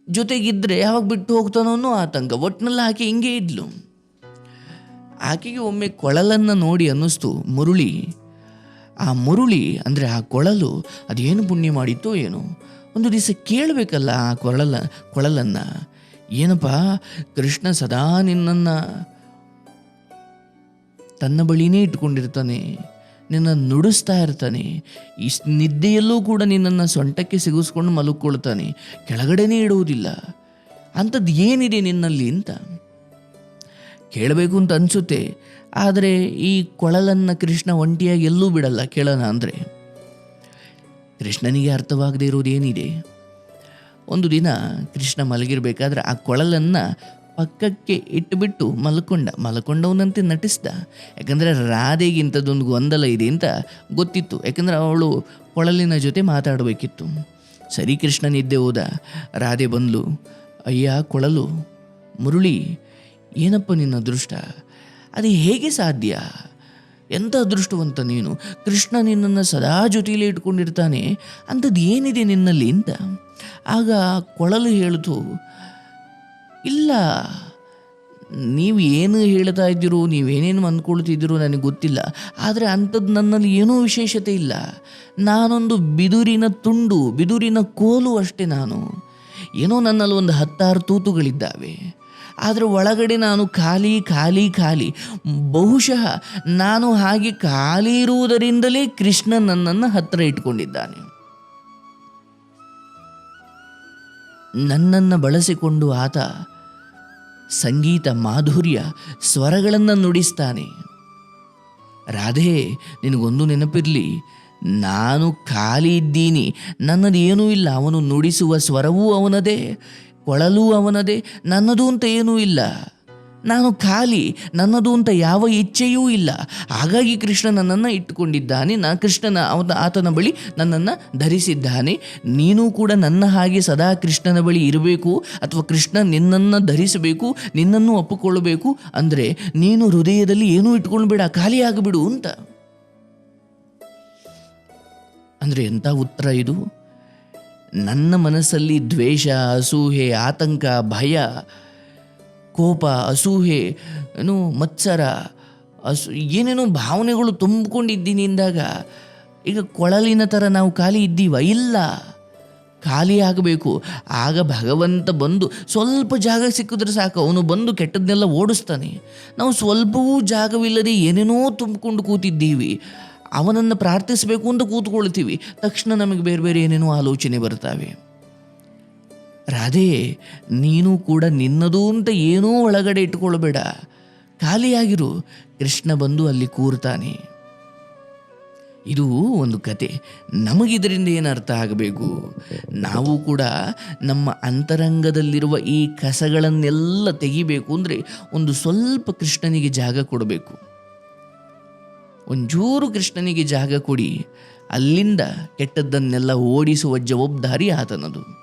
ಜೊತೆಗಿದ್ದರೆ ಯಾವಾಗ ಬಿಟ್ಟು ಹೋಗ್ತಾನೋ ಅನ್ನೋ ಆತಂಕ. ಒಟ್ಟಿನಲ್ಲಿ ಆಕೆ ಹಿಂಗೆ ಇದ್ಲು. ಆಕೆಗೆ ಒಮ್ಮೆ ಕೊಳಲನ್ನು ನೋಡಿ ಅನ್ನಿಸ್ತು. ಮುರುಳಿ ಆ ಮುರುಳಿ, ಅಂದರೆ ಆ ಕೊಳಲು, ಅದೇನು ಪುಣ್ಯ ಮಾಡಿತ್ತೋ ಏನೋ. ಒಂದು ದಿವಸ ಕೇಳಬೇಕಲ್ಲ ಆ ಕೊಳಲ, ಕೊಳಲನ್ನು. ಏನಪ್ಪ, ಕೃಷ್ಣ ಸದಾ ನಿನ್ನನ್ನು ತನ್ನ ಬಳಿನೇ ಇಟ್ಕೊಂಡಿರ್ತಾನೆ, ನಿನ್ನ ನುಡಿಸ್ತಾ ಇರ್ತಾನೆ ಈ ನಿದ್ದೆಯಲ್ಲೂ ಕೂಡ ನಿನ್ನನ್ನು ಸೊಂಟಕ್ಕೆ ಸಿಗಿಸ್ಕೊಂಡು ಮಲಗ್ಕೊಳ್ತಾನೆ ಕೆಳಗಡೆನೇ ಇಡುವುದಿಲ್ಲ. ಅಂಥದ್ದು ಏನಿದೆ ನಿನ್ನಲ್ಲಿ ಅಂತ? ಕೇಳಬೇಕು ಅಂತ ಅನಿಸುತ್ತೆ. ಆದರೆ ಈ ಕೊಳಲನ್ನು ಕೃಷ್ಣ ಒಂಟಿಯಾಗಿ ಎಲ್ಲೂ ಬಿಡಲ್ಲ, ಕೇಳೋಣ ಅಂದರೆ. ಕೃಷ್ಣನಿಗೆ ಅರ್ಥವಾಗದೇ ಇರೋದೇನಿದೆ ಒಂದು ದಿನ ಕೃಷ್ಣ ಮಲಗಿರ್ಬೇಕಾದ್ರೆ ಆ ಕೊಳಲನ್ನು ಪಕ್ಕಕ್ಕೆ ಇಟ್ಟುಬಿಟ್ಟು ಮಲ್ಕೊಂಡ. ಮಲ್ಕೊಂಡವನಂತೆ ನಟಿಸ್ದ. ಯಾಕಂದರೆ ರಾಧೆಗೆ ಇಂಥದ್ದೊಂದು ಗೊಂದಲ ಇದೆ ಅಂತ ಗೊತ್ತಿತ್ತು. ಯಾಕಂದರೆ ಅವಳು ಕೊಳಲಿನ ಜೊತೆ ಮಾತಾಡಬೇಕಿತ್ತು. ಸರಿ ಕೃಷ್ಣ ನಿದ್ದೆ ಹೋದ. ರಾಧೆ ಬಂದಳು ಅಯ್ಯ, ಕೊಳಲು, ಮುರುಳಿ, ಏನಪ್ಪ ನಿನ್ನ ಅದೃಷ್ಟ? ಅದು ಹೇಗೆ ಸಾಧ್ಯ? ಎಂಥ ಅದೃಷ್ಟವಂತ ನೀನು? ಕೃಷ್ಣ ನಿನ್ನನ್ನು ಸದಾ ಜೊತೆಯಲ್ಲಿ ಇಟ್ಕೊಂಡಿರ್ತಾನೆ. ಅಂಥದ್ದು ಏನಿದೆ ನಿನ್ನಲ್ಲಿ ಅಂತ? ಆಗ ಕೊಳಲು ಹೇಳಿತು ಇಲ್ಲ, ನೀವು ಏನು ಹೇಳ್ತಾ ಇದ್ದೀರೋ, ನೀವೇನೇನು ಅಂದ್ಕೊಳ್ತಿದ್ದೀರೋ ನನಗೆ ಗೊತ್ತಿಲ್ಲ. ಆದರೆ ಅಂಥದ್ದು ನನ್ನಲ್ಲಿ ಏನೂ ವಿಶೇಷತೆ ಇಲ್ಲ. ನಾನೊಂದು ಬಿದುರಿನ ತುಂಡು, ಬಿದುರಿನ ಕೋಲು ಅಷ್ಟೇ ನಾನು. ಏನೋ ನನ್ನಲ್ಲಿ ಒಂದು ಹತ್ತಾರು ತೂತುಗಳಿದ್ದಾವೆ. ಆದರೆ ಒಳಗಡೆ ನಾನು ಖಾಲಿ ಖಾಲಿ ಖಾಲಿ. ಬಹುಶಃ ನಾನು ಹಾಗೆ ಖಾಲಿ ಇರುವುದರಿಂದಲೇ ಕೃಷ್ಣ ನನ್ನನ್ನು ಹತ್ತಿರ ಇಟ್ಕೊಂಡಿದ್ದಾನೆ. ನನ್ನನ್ನು ಬಳಸಿಕೊಂಡು ಆತ ಸಂಗೀತ ಮಾಧುರ್ಯ ಸ್ವರಗಳನ್ನು ನುಡಿಸ್ತಾನೆ. ರಾಧೆ, ನಿನಗೊಂದು ನೆನಪಿರಲಿ. ನಾನು ಖಾಲಿ ಇದ್ದೀನಿ. ನನ್ನದು ಏನೂ ಇಲ್ಲ. ಅವನು ನುಡಿಸುವ ಸ್ವರವೂ ಅವನದೇ. ಕೊಳಲೂ ಅವನದೇ, ನನ್ನದು ಅಂತ ಏನೂ ಇಲ್ಲ. ನಾನು ಖಾಲಿ, ನನ್ನದು ಅಂತ ಯಾವ ಇಚ್ಛೆಯೂ ಇಲ್ಲ. ಹಾಗಾಗಿ ಕೃಷ್ಣ ನನ್ನನ್ನು ಇಟ್ಟುಕೊಂಡಿದ್ದಾನೆ. ನಾ ಕೃಷ್ಣನ ಅವನ, ಆತನ ಬಳಿ ನನ್ನನ್ನು ಧರಿಸಿದ್ದಾನೆ. ನೀನು ಕೂಡ ನನ್ನ ಹಾಗೆ ಸದಾ ಕೃಷ್ಣನ ಬಳಿ ಇರಬೇಕು ಅಥವಾ ಕೃಷ್ಣ ನಿನ್ನನ್ನು ಧರಿಸಬೇಕು, ನಿನ್ನನ್ನು ಒಪ್ಪಿಕೊಳ್ಳಬೇಕು ಅಂದರೆ ನೀನು ಹೃದಯದಲ್ಲಿ ಏನೂ ಇಟ್ಕೊಳ್ಬೇಡ ಖಾಲಿ ಆಗಿಬಿಡು ಅಂತ. ಅಂದರೆ ಎಂಥ ಉತ್ತರ ಇದು? ನನ್ನ ಮನಸ್ಸಲ್ಲಿ ದ್ವೇಷ ಅಸೂಹೆ ಆತಂಕ, ಭಯ, ಕೋಪ ಅಸೂಹೆ ಏನು, ಮತ್ಸರ, ಅಸು, ಏನೇನೋ ಭಾವನೆಗಳು ತುಂಬಿಕೊಂಡಿದ್ದೀನಿ ಅಂದಾಗ, ಈಗ ಕೊಳಲಿನ ಥರ ನಾವು ಖಾಲಿ ಇದ್ದೀವ? ಇಲ್ಲ. ಖಾಲಿ ಆಗಬೇಕು. ಆಗ ಭಗವಂತ ಬಂದು ಸ್ವಲ್ಪ ಜಾಗ ಸಿಕ್ಕಿದ್ರೆ ಸಾಕು. ಅವನು ಬಂದು ಕೆಟ್ಟದ್ದನ್ನೆಲ್ಲ ಓಡಿಸ್ತಾನೆ. ನಾವು ಸ್ವಲ್ಪವೂ ಜಾಗವಿಲ್ಲದೆ ಏನೇನೋ ತುಂಬಿಕೊಂಡು ಕೂತಿದ್ದೀವಿ. ಅವನನ್ನು ಪ್ರಾರ್ಥಿಸಬೇಕು ಅಂತ ಕೂತ್ಕೊಳ್ತೀವಿ. ತಕ್ಷಣ ನಮಗೆ ಬೇರೆ ಬೇರೆ ಏನೇನೋ ಆಲೋಚನೆ ಬರ್ತವೆ. ರಾಧೆ, ನೀನು ಕೂಡ ನಿನ್ನದು ಅಂತ ಏನೂ ಒಳಗಡೆ ಇಟ್ಕೊಳ್ಬೇಡ. ಖಾಲಿಯಾಗಿರು. ಕೃಷ್ಣ ಬಂದು ಅಲ್ಲಿ ಕೂರ್ತಾನೆ. ಇದು ಒಂದು ಕತೆ. ನಮಗಿದರಿಂದ ಏನು ಅರ್ಥ ಆಗಬೇಕು? ನಾವು ಕೂಡ ನಮ್ಮ ಅಂತರಂಗದಲ್ಲಿರುವ ಈ ಕಸಗಳನ್ನೆಲ್ಲ ತೆಗಿಬೇಕು ಅಂದರೆ ಒಂದು ಸ್ವಲ್ಪ ಕೃಷ್ಣನಿಗೆ ಜಾಗ ಕೊಡಬೇಕು. ಒಂಚೂರು ಕೃಷ್ಣನಿಗೆ ಜಾಗ ಕೊಡಿ, ಅಲ್ಲಿಂದ ಕೆಟ್ಟದ್ದನ್ನೆಲ್ಲ ಓಡಿಸುವ ಜವಾಬ್ದಾರಿ ಆತನದು.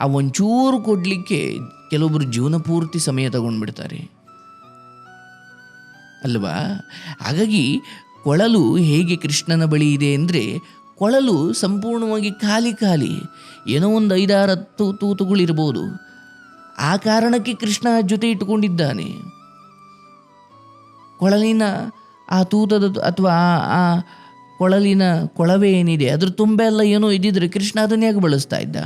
ಆ ಒಂಚೂರು ಕೊಡಲಿಕ್ಕೆ ಕೆಲವೊಬ್ಬರು ಜೀವನ ಪೂರ್ತಿ ಸಮಯ ತಗೊಂಡ್ಬಿಡ್ತಾರೆ. ಅಲ್ವಾ? ಹಾಗಾಗಿ ಕೊಳಲು ಹೇಗೆ ಕೃಷ್ಣನ ಬಳಿ ಇದೆ ಅಂದರೆ, ಕೊಳಲು ಸಂಪೂರ್ಣವಾಗಿ ಖಾಲಿ ಖಾಲಿ, ಏನೋ ಒಂದು ಐದಾರು ಹತ್ತು ತೂತುಗಳಿರ್ಬೋದು. ಆ ಕಾರಣಕ್ಕೆ ಕೃಷ್ಣ ಜೊತೆ ಇಟ್ಟುಕೊಂಡಿದ್ದಾನೆ. ಕೊಳಲಿನ, ಆ ತೂತದ ಅಥವಾ ಆ- ಕೊಳಲಿನ ಕೊಳವೆ ಏನಿದೆ, ಅದ್ರ ತುಂಬ ಎಲ್ಲ ಏನೋ ಇದ್ದಿದ್ರೆ ಕೃಷ್ಣ ಅದನ್ನ ಯಾಕೆ ಬಳಸ್ತಾ ಇದ್ದ?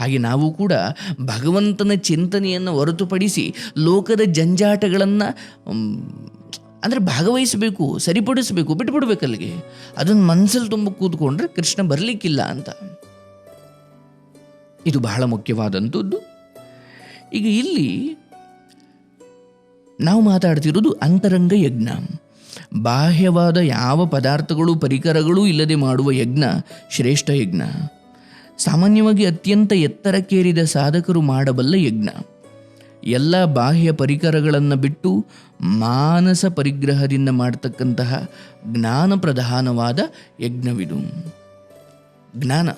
ಹಾಗೆ ನಾವು ಕೂಡ ಭಗವಂತನ ಚಿಂತನೆಯನ್ನು ಹೊರತುಪಡಿಸಿ ಲೋಕದ ಜಂಜಾಟಗಳನ್ನು ಅಂದರೆ ಭಾಗವಹಿಸಬೇಕು, ಸರಿಪಡಿಸಬೇಕು, ಬಿಟ್ಬಿಡ್ಬೇಕು ಅಲ್ಲಿಗೆ. ಅದನ್ನು ಮನಸ್ಸಲ್ಲಿ ತುಂಬ ಕೂತ್ಕೊಂಡ್ರೆ ಕೃಷ್ಣ ಬರಲಿಕ್ಕಿಲ್ಲ ಅಂತ. ಇದು ಬಹಳ ಮುಖ್ಯವಾದಂಥದ್ದು. ಈಗ ಇಲ್ಲಿ ನಾವು ಮಾತಾಡ್ತಿರೋದು ಅಂತರಂಗ ಯಜ್ಞ. ಬಾಹ್ಯವಾದ ಯಾವ ಪದಾರ್ಥಗಳು ಪರಿಕರಗಳೂ ಇಲ್ಲದೆ ಮಾಡುವ ಯಜ್ಞ, ಶ್ರೇಷ್ಠ ಯಜ್ಞ. ಸಾಮಾನ್ಯವಾಗಿ ಅತ್ಯಂತ ಎತ್ತರಕ್ಕೇರಿದ ಸಾಧಕರು ಮಾಡಬಲ್ಲ ಯಜ್ಞ. ಎಲ್ಲ ಬಾಹ್ಯ ಪರಿಕರಗಳನ್ನು ಬಿಟ್ಟು ಮಾನಸ ಪರಿಗ್ರಹದಿಂದ ಮಾಡತಕ್ಕಂತಹ ಜ್ಞಾನ ಪ್ರಧಾನವಾದ ಯಜ್ಞವಿದು. ಜ್ಞಾನ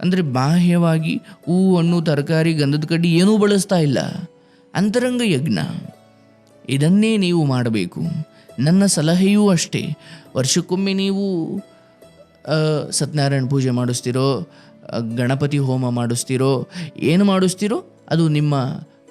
ಅಂದರೆ ಬಾಹ್ಯವಾಗಿ ಹೂ ಹಣ್ಣು ತರಕಾರಿ, ಗಂಧದ ಕಡ್ಡಿ ಏನೂ ಬಳಸ್ತಾ ಇಲ್ಲ. ಅಂತರಂಗ ಯಜ್ಞ. ಇದನ್ನೇ ನೀವು ಮಾಡಬೇಕು. ನನ್ನ ಸಲಹೆಯೂ ಅಷ್ಟೇ. ವರ್ಷಕ್ಕೊಮ್ಮೆ ನೀವು ಸತ್ಯನಾರಾಯಣ ಪೂಜೆ ಮಾಡಿಸ್ತಿರೋ ಗಣಪತಿ ಹೋಮ ಮಾಡಿಸ್ತಿರೋ, ಏನು ಮಾಡಿಸ್ತಿರೋ, ಅದು ನಿಮ್ಮ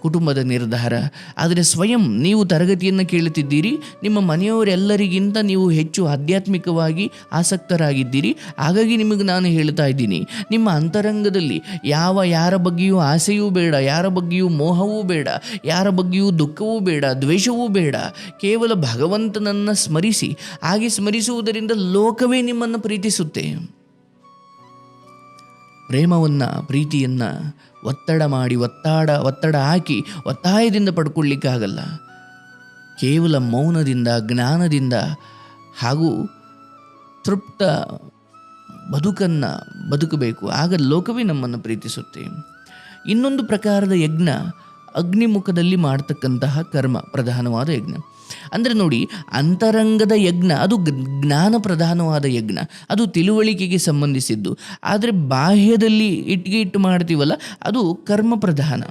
ಕುಟುಂಬದ ನಿರ್ಧಾರ. ಆದರೆ ಸ್ವಯಂ ನೀವು ತರಗತಿಯನ್ನು ಕೇಳುತ್ತಿದ್ದೀರಿ, ನಿಮ್ಮ ಮನೆಯವರೆಲ್ಲರಿಗಿಂತ ನೀವು ಹೆಚ್ಚು ಆಧ್ಯಾತ್ಮಿಕವಾಗಿ ಆಸಕ್ತರಾಗಿದ್ದೀರಿ. ಹಾಗಾಗಿ ನಿಮಗೆ ನಾನು ಹೇಳ್ತಾ ಇದ್ದೀನಿ, ನಿಮ್ಮ ಅಂತರಂಗದಲ್ಲಿ ಯಾವ ಯಾರ ಬಗ್ಗೆಯೂ ಆಸೆಯೂ ಬೇಡ, ಯಾರ ಬಗ್ಗೆಯೂ ಮೋಹವೂ ಬೇಡ, ಯಾರ ಬಗ್ಗೆಯೂ ದುಃಖವೂ ಬೇಡ, ದ್ವೇಷವೂ ಬೇಡ. ಕೇವಲ ಭಗವಂತನನ್ನು ಸ್ಮರಿಸಿ, ಹಾಗೆ ಸ್ಮರಿಸುವುದರಿಂದ ಲೋಕವೇ ನಿಮ್ಮನ್ನು ಪ್ರೀತಿಸುತ್ತೆ. ಪ್ರೇಮವನ್ನು, ಪ್ರೀತಿಯನ್ನು ಒತ್ತಡ ಮಾಡಿ, ಒತ್ತಾಡ, ಒತ್ತಡ ಹಾಕಿ, ಒತ್ತಾಯದಿಂದ ಪಡ್ಕೊಳ್ಳಿಕ್ಕಾಗಲ್ಲ. ಕೇವಲ ಮೌನದಿಂದ, ಜ್ಞಾನದಿಂದ ಹಾಗೂ ತೃಪ್ತ ಬದುಕನ್ನು ಬದುಕಬೇಕು. ಆಗ ಲೋಕವೇ ನಮ್ಮನ್ನು ಪ್ರೀತಿಸುತ್ತೆ. ಇನ್ನೊಂದು ಪ್ರಕಾರದ ಯಜ್ಞ ಅಗ್ನಿಮುಖದಲ್ಲಿ ಮಾಡ್ತಕ್ಕಂತಹ ಕರ್ಮ, ಪ್ರಧಾನವಾದ ಯಜ್ಞ. ಅಂದರೆ ನೋಡಿ, ಅಂತರಂಗದ ಯಜ್ಞ, ಅದು ಜ್ಞಾನ ಪ್ರಧಾನವಾದ ಯಜ್ಞ, ಅದು ತಿಳುವಳಿಕೆಗೆ ಸಂಬಂಧಿಸಿದ್ದು. ಆದರೆ ಬಾಹ್ಯದಲ್ಲಿ ಇಟ್ಟಿಗೆ ಇಟ್ಟು ಮಾಡ್ತೀವಲ್ಲ, ಅದು ಕರ್ಮ ಪ್ರಧಾನ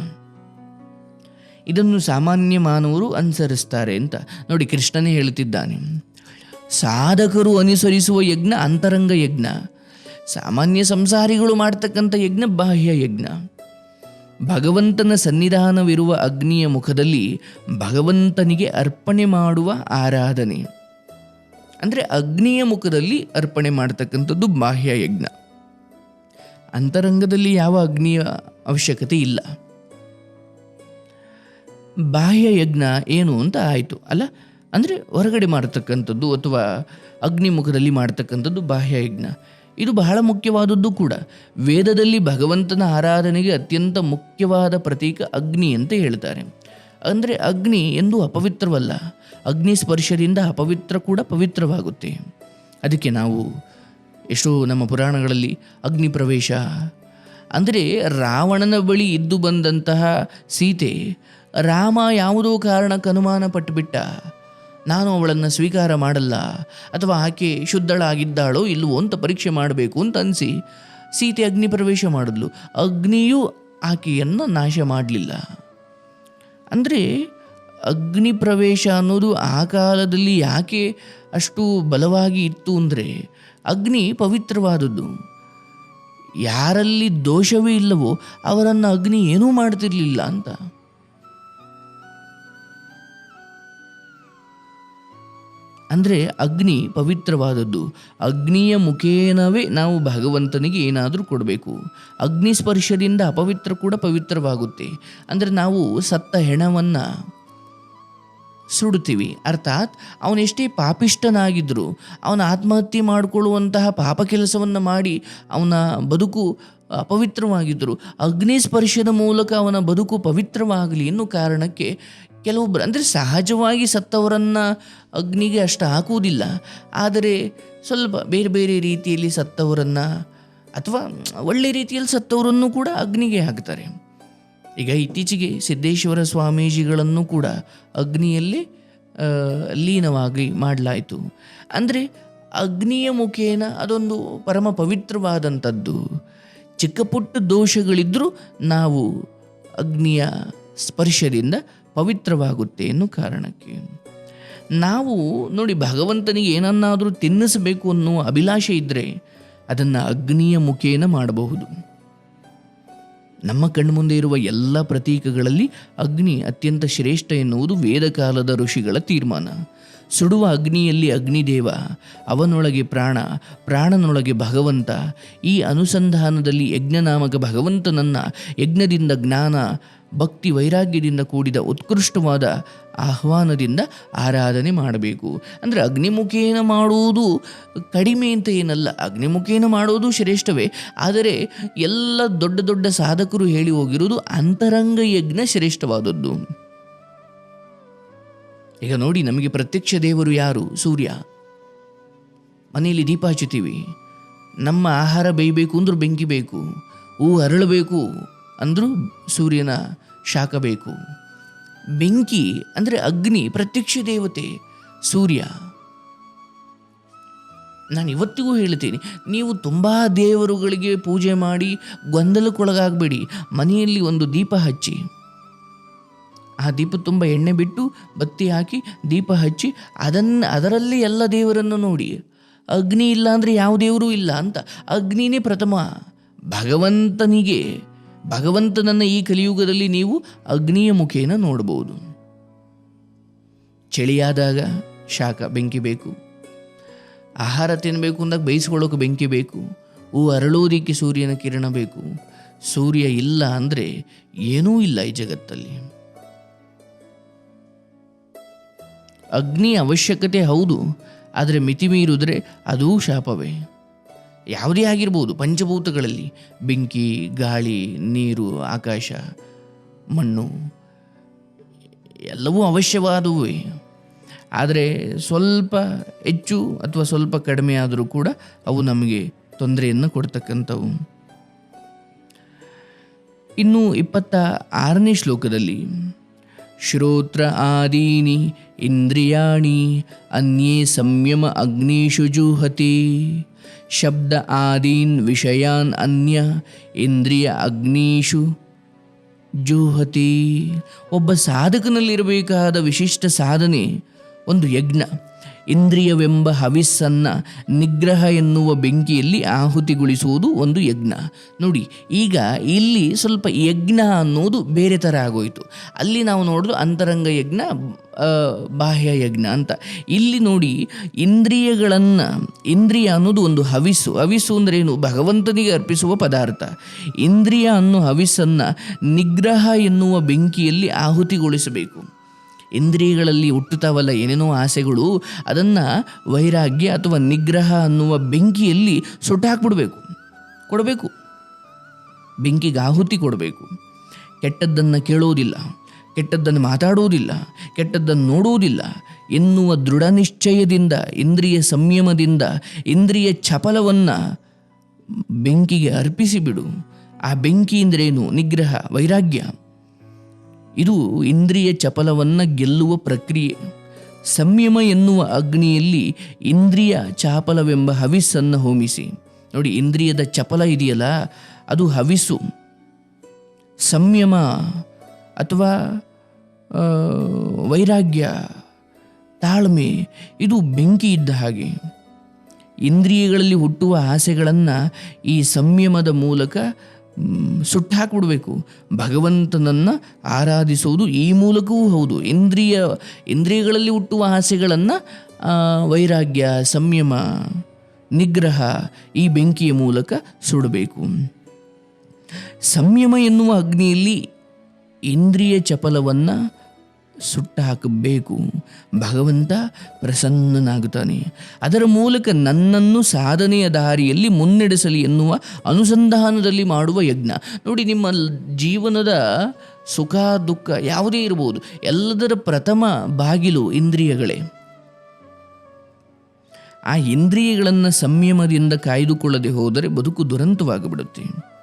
ಇದನ್ನು ಸಾಮಾನ್ಯ ಮಾನವರು ಅನುಸರಿಸ್ತಾರೆ ಅಂತ ನೋಡಿ ಕೃಷ್ಣನೇ ಹೇಳುತ್ತಿದ್ದಾನೆ. ಸಾಧಕರು ಅನುಸರಿಸುವ ಯಜ್ಞ ಅಂತರಂಗ ಯಜ್ಞ. ಸಾಮಾನ್ಯ ಸಂಸಾರಿಗಳು ಮಾಡ್ತಕ್ಕಂಥ ಯಜ್ಞ ಬಾಹ್ಯ ಯಜ್ಞ. ಭಗವಂತನ ಸನ್ನಿಧಾನವಿರುವ ಅಗ್ನಿಯ ಮುಖದಲ್ಲಿ ಭಗವಂತನಿಗೆ ಅರ್ಪಣೆ ಮಾಡುವ ಆರಾಧನೆ. ಅಂದರೆ ಅಗ್ನಿಯ ಮುಖದಲ್ಲಿ ಅರ್ಪಣೆ ಮಾಡ್ತಕ್ಕಂಥದ್ದು ಬಾಹ್ಯ ಯಜ್ಞ. ಅಂತರಂಗದಲ್ಲಿ ಯಾವ ಅಗ್ನಿಯ ಅವಶ್ಯಕತೆ ಇಲ್ಲ. ಬಾಹ್ಯ ಯಜ್ಞ ಏನು ಅಂತ ಆಯಿತು. ಅಲ್ಲ, ಅಂದರೆ ಹೊರಗಡೆ ಮಾಡತಕ್ಕಂಥದ್ದು ಅಥವಾ ಅಗ್ನಿಮುಖದಲ್ಲಿ ಮಾಡತಕ್ಕಂಥದ್ದು ಬಾಹ್ಯ ಯಜ್ಞ. ಇದು ಬಹಳ ಮುಖ್ಯವಾದದ್ದು ಕೂಡ. ವೇದದಲ್ಲಿ ಭಗವಂತನ ಆರಾಧನೆಗೆ ಅತ್ಯಂತ ಮುಖ್ಯವಾದ ಪ್ರತೀಕ ಅಗ್ನಿ ಅಂತ ಹೇಳ್ತಾರೆ. ಅಂದರೆ ಅಗ್ನಿ ಎಂದು ಅಪವಿತ್ರವಲ್ಲ. ಅಗ್ನಿ ಸ್ಪರ್ಶದಿಂದ ಅಪವಿತ್ರ ಕೂಡ ಪವಿತ್ರವಾಗುತ್ತೆ. ಅದಕ್ಕೆ ನಾವು ಎಷ್ಟೋ ನಮ್ಮ ಪುರಾಣಗಳಲ್ಲಿ ಅಗ್ನಿ ಪ್ರವೇಶ, ಅಂದರೆ ರಾವಣನ ಬಳಿ ಇದ್ದು ಬಂದಂತಹ ಸೀತೆ, ರಾಮ ಯಾವುದೋ ಕಾರಣಕ್ಕೆ ಅನುಮಾನ ಪಟ್ಟುಬಿಟ್ಟ ನಾನು ಅವಳನ್ನು ಸ್ವೀಕಾರ ಮಾಡಲ್ಲ ಅಥವಾ ಆಕೆ ಶುದ್ಧಳಾಗಿದ್ದಾಳೋ ಇಲ್ಲವೋ ಅಂತ ಪರೀಕ್ಷೆ ಮಾಡಬೇಕು ಅಂತ ಅನಿಸಿ ಸೀತೆ ಅಗ್ನಿ ಪ್ರವೇಶ ಮಾಡಿದ್ಲು. ಅಗ್ನಿಯೂ ಆಕೆಯನ್ನು ನಾಶ ಮಾಡಲಿಲ್ಲ. ಅಂದರೆ ಅಗ್ನಿ ಪ್ರವೇಶ ಅನ್ನೋದು ಆ ಕಾಲದಲ್ಲಿ ಯಾಕೆ ಅಷ್ಟು ಬಲವಾಗಿ ಇತ್ತು ಅಂದರೆ ಅಗ್ನಿ ಪವಿತ್ರವಾದದ್ದು. ಯಾರಲ್ಲಿ ದೋಷವೇ ಇಲ್ಲವೋ ಅವರನ್ನು ಅಗ್ನಿ ಏನೂ ಮಾಡ್ತಿರಲಿಲ್ಲ ಅಂತ. ಅಂದರೆ ಅಗ್ನಿ ಪವಿತ್ರವಾದದ್ದು. ಅಗ್ನಿಯ ಮುಖೇನವೇ ನಾವು ಭಗವಂತನಿಗೆ ಏನಾದರೂ ಕೊಡಬೇಕು. ಅಗ್ನಿ ಸ್ಪರ್ಶದಿಂದ ಅಪವಿತ್ರ ಕೂಡ ಪವಿತ್ರವಾಗುತ್ತೆ. ಅಂದರೆ ನಾವು ಸತ್ತ ಹೆಣವನ್ನು ಸುಡುತ್ತೀವಿ. ಅರ್ಥಾತ್ ಅವನೆಷ್ಟೇ ಪಾಪಿಷ್ಟನಾಗಿದ್ದರೂ ಅವನ ಆತ್ಮಹತ್ಯೆ ಮಾಡಿಕೊಳ್ಳುವಂತಹ ಪಾಪ ಕೆಲಸವನ್ನು ಮಾಡಿ ಅವನ ಬದುಕು ಅಪವಿತ್ರವಾಗಿದ್ದರು ಅಗ್ನಿ ಸ್ಪರ್ಶದ ಮೂಲಕ ಅವನ ಬದುಕು ಪವಿತ್ರವಾಗಲಿ ಎನ್ನುವ ಕಾರಣಕ್ಕೆ ಕೆಲವೊಬ್ಬರು ಅಂದರೆ ಸಹಜವಾಗಿ ಸತ್ತವರನ್ನು ಅಗ್ನಿಗೆ ಅಷ್ಟು ಹಾಕುವುದಿಲ್ಲ. ಆದರೆ ಸ್ವಲ್ಪ ಬೇರೆ ಬೇರೆ ರೀತಿಯಲ್ಲಿ ಸತ್ತವರನ್ನು ಅಥವಾ ಒಳ್ಳೆ ರೀತಿಯಲ್ಲಿ ಸತ್ತವರನ್ನು ಕೂಡ ಅಗ್ನಿಗೆ ಹಾಕ್ತಾರೆ. ಈಗ ಇತ್ತೀಚೆಗೆ ಸಿದ್ದೇಶ್ವರ ಸ್ವಾಮೀಜಿಗಳನ್ನು ಕೂಡ ಅಗ್ನಿಯಲ್ಲಿ ಲೀನವಾಗಿ ಮಾಡಲಾಯಿತು. ಅಂದರೆ ಅಗ್ನಿಯ ಮುಖೇನ ಅದೊಂದು ಪರಮ ಪವಿತ್ರವಾದಂಥದ್ದು. ಚಿಕ್ಕ ಪುಟ್ಟ ದೋಷಗಳಿದ್ದರೂ ನಾವು ಅಗ್ನಿಯ ಸ್ಪರ್ಶದಿಂದ ಪವಿತ್ರವಾಗುತ್ತೆ ಎನ್ನುವ ಕಾರಣಕ್ಕೆ. ನಾವು ನೋಡಿ ಭಗವಂತನಿಗೆ ಏನನ್ನಾದರೂ ತಿನ್ನಿಸಬೇಕು ಅನ್ನೋ ಅಭಿಲಾಷೆ ಇದ್ದರೆ ಅದನ್ನು ಅಗ್ನಿಯ ಮುಖೇನ ಮಾಡಬಹುದು. ನಮ್ಮ ಕಣ್ಮುಂದೆ ಇರುವ ಎಲ್ಲ ಪ್ರತೀಕಗಳಲ್ಲಿ ಅಗ್ನಿ ಅತ್ಯಂತ ಶ್ರೇಷ್ಠ ಎನ್ನುವುದು ವೇದಕಾಲದ ಋಷಿಗಳ ತೀರ್ಮಾನ. ಸುಡುವ ಅಗ್ನಿಯಲ್ಲಿ ಅಗ್ನಿದೇವ, ಅವನೊಳಗೆ ಪ್ರಾಣ, ಪ್ರಾಣನೊಳಗೆ ಭಗವಂತ, ಈ ಅನುಸಂಧಾನದಲ್ಲಿ ಯಜ್ಞನಾಮಕ ಭಗವಂತನನ್ನು ಯಜ್ಞದಿಂದ ಜ್ಞಾನ ಭಕ್ತಿ ವೈರಾಗ್ಯದಿಂದ ಕೂಡಿದ ಉತ್ಕೃಷ್ಟವಾದ ಆಹ್ವಾನದಿಂದ ಆರಾಧನೆ ಮಾಡಬೇಕು. ಅಂದರೆ ಅಗ್ನಿಮುಖೇನ ಮಾಡುವುದು ಕಡಿಮೆ ಅಂತ ಏನಲ್ಲ, ಅಗ್ನಿಮುಖೇನ ಮಾಡುವುದು ಶ್ರೇಷ್ಠವೇ. ಆದರೆ ಎಲ್ಲ ದೊಡ್ಡ ದೊಡ್ಡ ಸಾಧಕರು ಹೇಳಿ ಹೋಗಿರುವುದು ಅಂತರಂಗ ಯಜ್ಞ ಶ್ರೇಷ್ಠವಾದದ್ದು. ಈಗ ನೋಡಿ, ನಮಗೆ ಪ್ರತ್ಯಕ್ಷ ದೇವರು ಯಾರು? ಸೂರ್ಯ. ಮನೆಯಲ್ಲಿ ದೀಪ ಹಚ್ಚುತ್ತೀವಿ ನಮ್ಮ ಆಹಾರ ಬೇಯಬೇಕು ಅಂದ್ರೂ ಬೆಂಕಿ ಬೇಕು. ಹೂ ಅರಳಬೇಕು ಅಂದರೂ ಸೂರ್ಯನ ಶಾಖ ಬೇಕು ಬೆಂಕಿ ಅಂದರೆ ಅಗ್ನಿ, ಪ್ರತ್ಯಕ್ಷ ದೇವತೆ, ಸೂರ್ಯ. ನಾನು ಇವತ್ತಿಗೂ ಹೇಳ್ತೀನಿ, ನೀವು ತುಂಬ ದೇವರುಗಳಿಗೆ ಪೂಜೆ ಮಾಡಿ ಗೊಂದಲಕ್ಕೊಳಗಾಗಬೇಡಿ. ಮನೆಯಲ್ಲಿ ಒಂದು ದೀಪ ಹಚ್ಚಿ. ಆ ದೀಪ ತುಂಬ ಎಣ್ಣೆ ಬಿಟ್ಟು ಬತ್ತಿ ಹಾಕಿ ದೀಪ ಹಚ್ಚಿ ಅದನ್ನು ಅದರಲ್ಲಿ ಎಲ್ಲ ದೇವರನ್ನು ನೋಡಿ. ಅಗ್ನಿ ಇಲ್ಲ ಅಂದರೆ ಯಾವ ದೇವರೂ ಇಲ್ಲ ಅಂತ. ಅಗ್ನಿನೇ ಪ್ರಥಮ. ಭಗವಂತನಿಗೆ ಭಗವಂತನನ್ನು ಈ ಕಲಿಯುಗದಲ್ಲಿ ನೀವು ಅಗ್ನಿಯ ಮುಖೇನ ನೋಡಬಹುದು. ಚಳಿಯಾದಾಗ ಶಾಖ, ಬೆಂಕಿ ಬೇಕು. ಆಹಾರ ತಿನ್ನಬೇಕು ಅಂದಾಗ ಬೇಯಿಸ್ಕೊಳ್ಳೋಕೆ ಬೆಂಕಿ ಬೇಕು. ಹೂ ಅರಳೋದಿಕ್ಕೆ ಸೂರ್ಯನ ಕಿರಣ ಬೇಕು. ಸೂರ್ಯ ಇಲ್ಲ ಅಂದರೆ ಏನೂ ಇಲ್ಲ ಈ ಜಗತ್ತಲ್ಲಿ. ಅಗ್ನಿ ಅವಶ್ಯಕತೆ ಹೌದು, ಆದರೆ ಮಿತಿ ಮೀರಿದ್ರೆ ಅದೂ ಶಾಪವೇ. ಯಾವುದೇ ಆಗಿರ್ಬೋದು, ಪಂಚಭೂತಗಳಲ್ಲಿ ಬೆಂಕಿ, ಗಾಳಿ, ನೀರು, ಆಕಾಶ, ಮಣ್ಣು, ಎಲ್ಲವೂ ಅವಶ್ಯವಾದವೇ ಆದರೆ ಸ್ವಲ್ಪ ಹೆಚ್ಚು ಅಥವಾ ಸ್ವಲ್ಪ ಕಡಿಮೆ ಆದರೂ ಕೂಡ ಅವು ನಮಗೆ ತೊಂದರೆಯನ್ನು ಕೊಡ್ತಕ್ಕಂಥವು. ಇನ್ನು ಇಪ್ಪತ್ತ ಆರನೇ ಶ್ಲೋಕದಲ್ಲಿ, ಶ್ರೋತ್ರ ಆದೀನಿ ಇಂದ್ರಿಯಾಣಿ, ಅನ್ಯೇ ಸಂಯಮ ಅಗ್ನಿಷು ಜೂಹತಿ. ಶಬ್ದ ಆದೀನ್ ವಿಷಯಾನ್ ಅನ್ಯ ಇಂದ್ರಿಯ ಅಗ್ನೀಶು ಜೂಹತಿ. ಒಬ್ಬ ಸಾಧಕನಲ್ಲಿರಬೇಕಾದ ವಿಶಿಷ್ಟ ಸಾಧನೆ ಒಂದು ಯಜ್ಞ. ಇಂದ್ರಿಯವೆಂಬ ಹವಿಸ್ಸನ್ನು ನಿಗ್ರಹ ಎನ್ನುವ ಬೆಂಕಿಯಲ್ಲಿ ಆಹುತಿಗೊಳಿಸುವುದು ಒಂದು ಯಜ್ಞ. ನೋಡಿ, ಈಗ ಇಲ್ಲಿ ಸ್ವಲ್ಪ ಯಜ್ಞ ಅನ್ನೋದು ಬೇರೆ ಥರ ಆಗೋಯಿತು. ಅಲ್ಲಿ ನಾವು ನೋಡೋದು ಅಂತರಂಗ ಯಜ್ಞ ಬಾಹ್ಯ ಯಜ್ಞ ಅಂತ. ಇಲ್ಲಿ ನೋಡಿ, ಇಂದ್ರಿಯಗಳನ್ನು, ಇಂದ್ರಿಯ ಅನ್ನೋದು ಒಂದು ಹವಿಸ್ಸು. ಹವಿಸ್ಸು ಅಂದರೆ ಏನು? ಭಗವಂತನಿಗೆ ಅರ್ಪಿಸುವ ಪದಾರ್ಥ. ಇಂದ್ರಿಯ ಅನ್ನೋ ಹವಿಸ್ಸನ್ನು ನಿಗ್ರಹ ಎನ್ನುವ ಬೆಂಕಿಯಲ್ಲಿ ಆಹುತಿಗೊಳಿಸಬೇಕು. ಇಂದ್ರಿಯಗಳಲ್ಲಿ ಹುಟ್ಟುತ್ತಾವಲ್ಲ ಏನೇನೋ ಆಸೆಗಳು, ಅದನ್ನು ವೈರಾಗ್ಯ ಅಥವಾ ನಿಗ್ರಹ ಅನ್ನುವ ಬೆಂಕಿಯಲ್ಲಿ ಸುಟ್ಟಾಕ್ಬಿಡ್ಬೇಕು. ಕೊಡಬೇಕು. ಬೆಂಕಿಗೆ ಆಹುತಿ ಕೊಡಬೇಕು. ಕೆಟ್ಟದ್ದನ್ನು ಕೇಳೋದಿಲ್ಲ, ಕೆಟ್ಟದ್ದನ್ನು ಮಾತಾಡುವುದಿಲ್ಲ ಕೆಟ್ಟದ್ದನ್ನು ನೋಡುವುದಿಲ್ಲ ಎನ್ನುವ ದೃಢ ನಿಶ್ಚಯದಿಂದ ಇಂದ್ರಿಯ ಸಂಯಮದಿಂದ, ಇಂದ್ರಿಯ ಚಪಲವನ್ನು ಬೆಂಕಿಗೆ ಅರ್ಪಿಸಿಬಿಡು. ಆ ಬೆಂಕಿ ಅಂದ್ರೇನು ನಿಗ್ರಹ, ವೈರಾಗ್ಯ. ಇದು ಇಂದ್ರಿಯ ಚಪಲವನ್ನು ಗೆಲ್ಲುವ ಪ್ರಕ್ರಿಯೆ. ಸಂಯಮ ಎನ್ನುವ ಅಗ್ನಿಯಲ್ಲಿ ಇಂದ್ರಿಯ ಚಾಪಲವೆಂಬ ಹವಿಸ್ಸನ್ನು ಹೋಮಿಸಿ. ನೋಡಿ, ಇಂದ್ರಿಯದ ಚಪಲ ಇದೆಯಲ್ಲ, ಅದು ಹವಿಸು. ಸಂಯಮ ಅಥವಾ ವೈರಾಗ್ಯ, ತಾಳ್ಮೆ, ಇದು ಬೆಂಕಿ ಇದ್ದ ಹಾಗೆ. ಇಂದ್ರಿಯಗಳಲ್ಲಿ ಹುಟ್ಟುವ ಆಸೆಗಳನ್ನು ಈ ಸಂಯಮದ ಮೂಲಕ ಮ್, ಹಾಕಿಬಿಡಬೇಕು. ಭಗವಂತನನ್ನು ಆರಾಧಿಸುವುದು ಈ ಮೂಲಕವೂ ಹೌದು. ಇಂದ್ರಿಯ ಇಂದ್ರಿಯಗಳಲ್ಲಿ ಹುಟ್ಟುವ ಆಸೆಗಳನ್ನು ವೈರಾಗ್ಯ ಸಂಯಮ ನಿಗ್ರಹ ಈ ಬೆಂಕಿಯ ಮೂಲಕ ಸುಡಬೇಕು. ಸಂಯಮ ಎನ್ನುವ ಅಗ್ನಿಯಲ್ಲಿ ಇಂದ್ರಿಯ ಚಪಲವನ್ನು ಸುಟ್ಟು ಹಾಕಬೇಕು ಭಗವಂತ ಪ್ರಸನ್ನನಾಗುತ್ತಾನೆ. ಅದರ ಮೂಲಕ ನನ್ನನ್ನು ಸಾಧನೆಯ ದಾರಿಯಲ್ಲಿ ಮುನ್ನಡೆಸಲಿ ಎನ್ನುವ ಅನುಸಂಧಾನದಲ್ಲಿ ಮಾಡುವ ಯಜ್ಞ. ನೋಡಿ, ನಿಮ್ಮ ಜೀವನದ ಸುಖ, ದುಃಖ ಯಾವುದೇ ಇರಬಹುದು. ಎಲ್ಲದರ ಪ್ರಥಮ ಬಾಗಿಲು ಇಂದ್ರಿಯಗಳೇ. ಆ ಇಂದ್ರಿಯಗಳನ್ನು ಸಂಯಮದಿಂದ ಕಾಯ್ದುಕೊಳ್ಳದೆ ಹೋದರೆ ಬದುಕು ದುರಂತವಾಗಿಬಿಡುತ್ತೆ.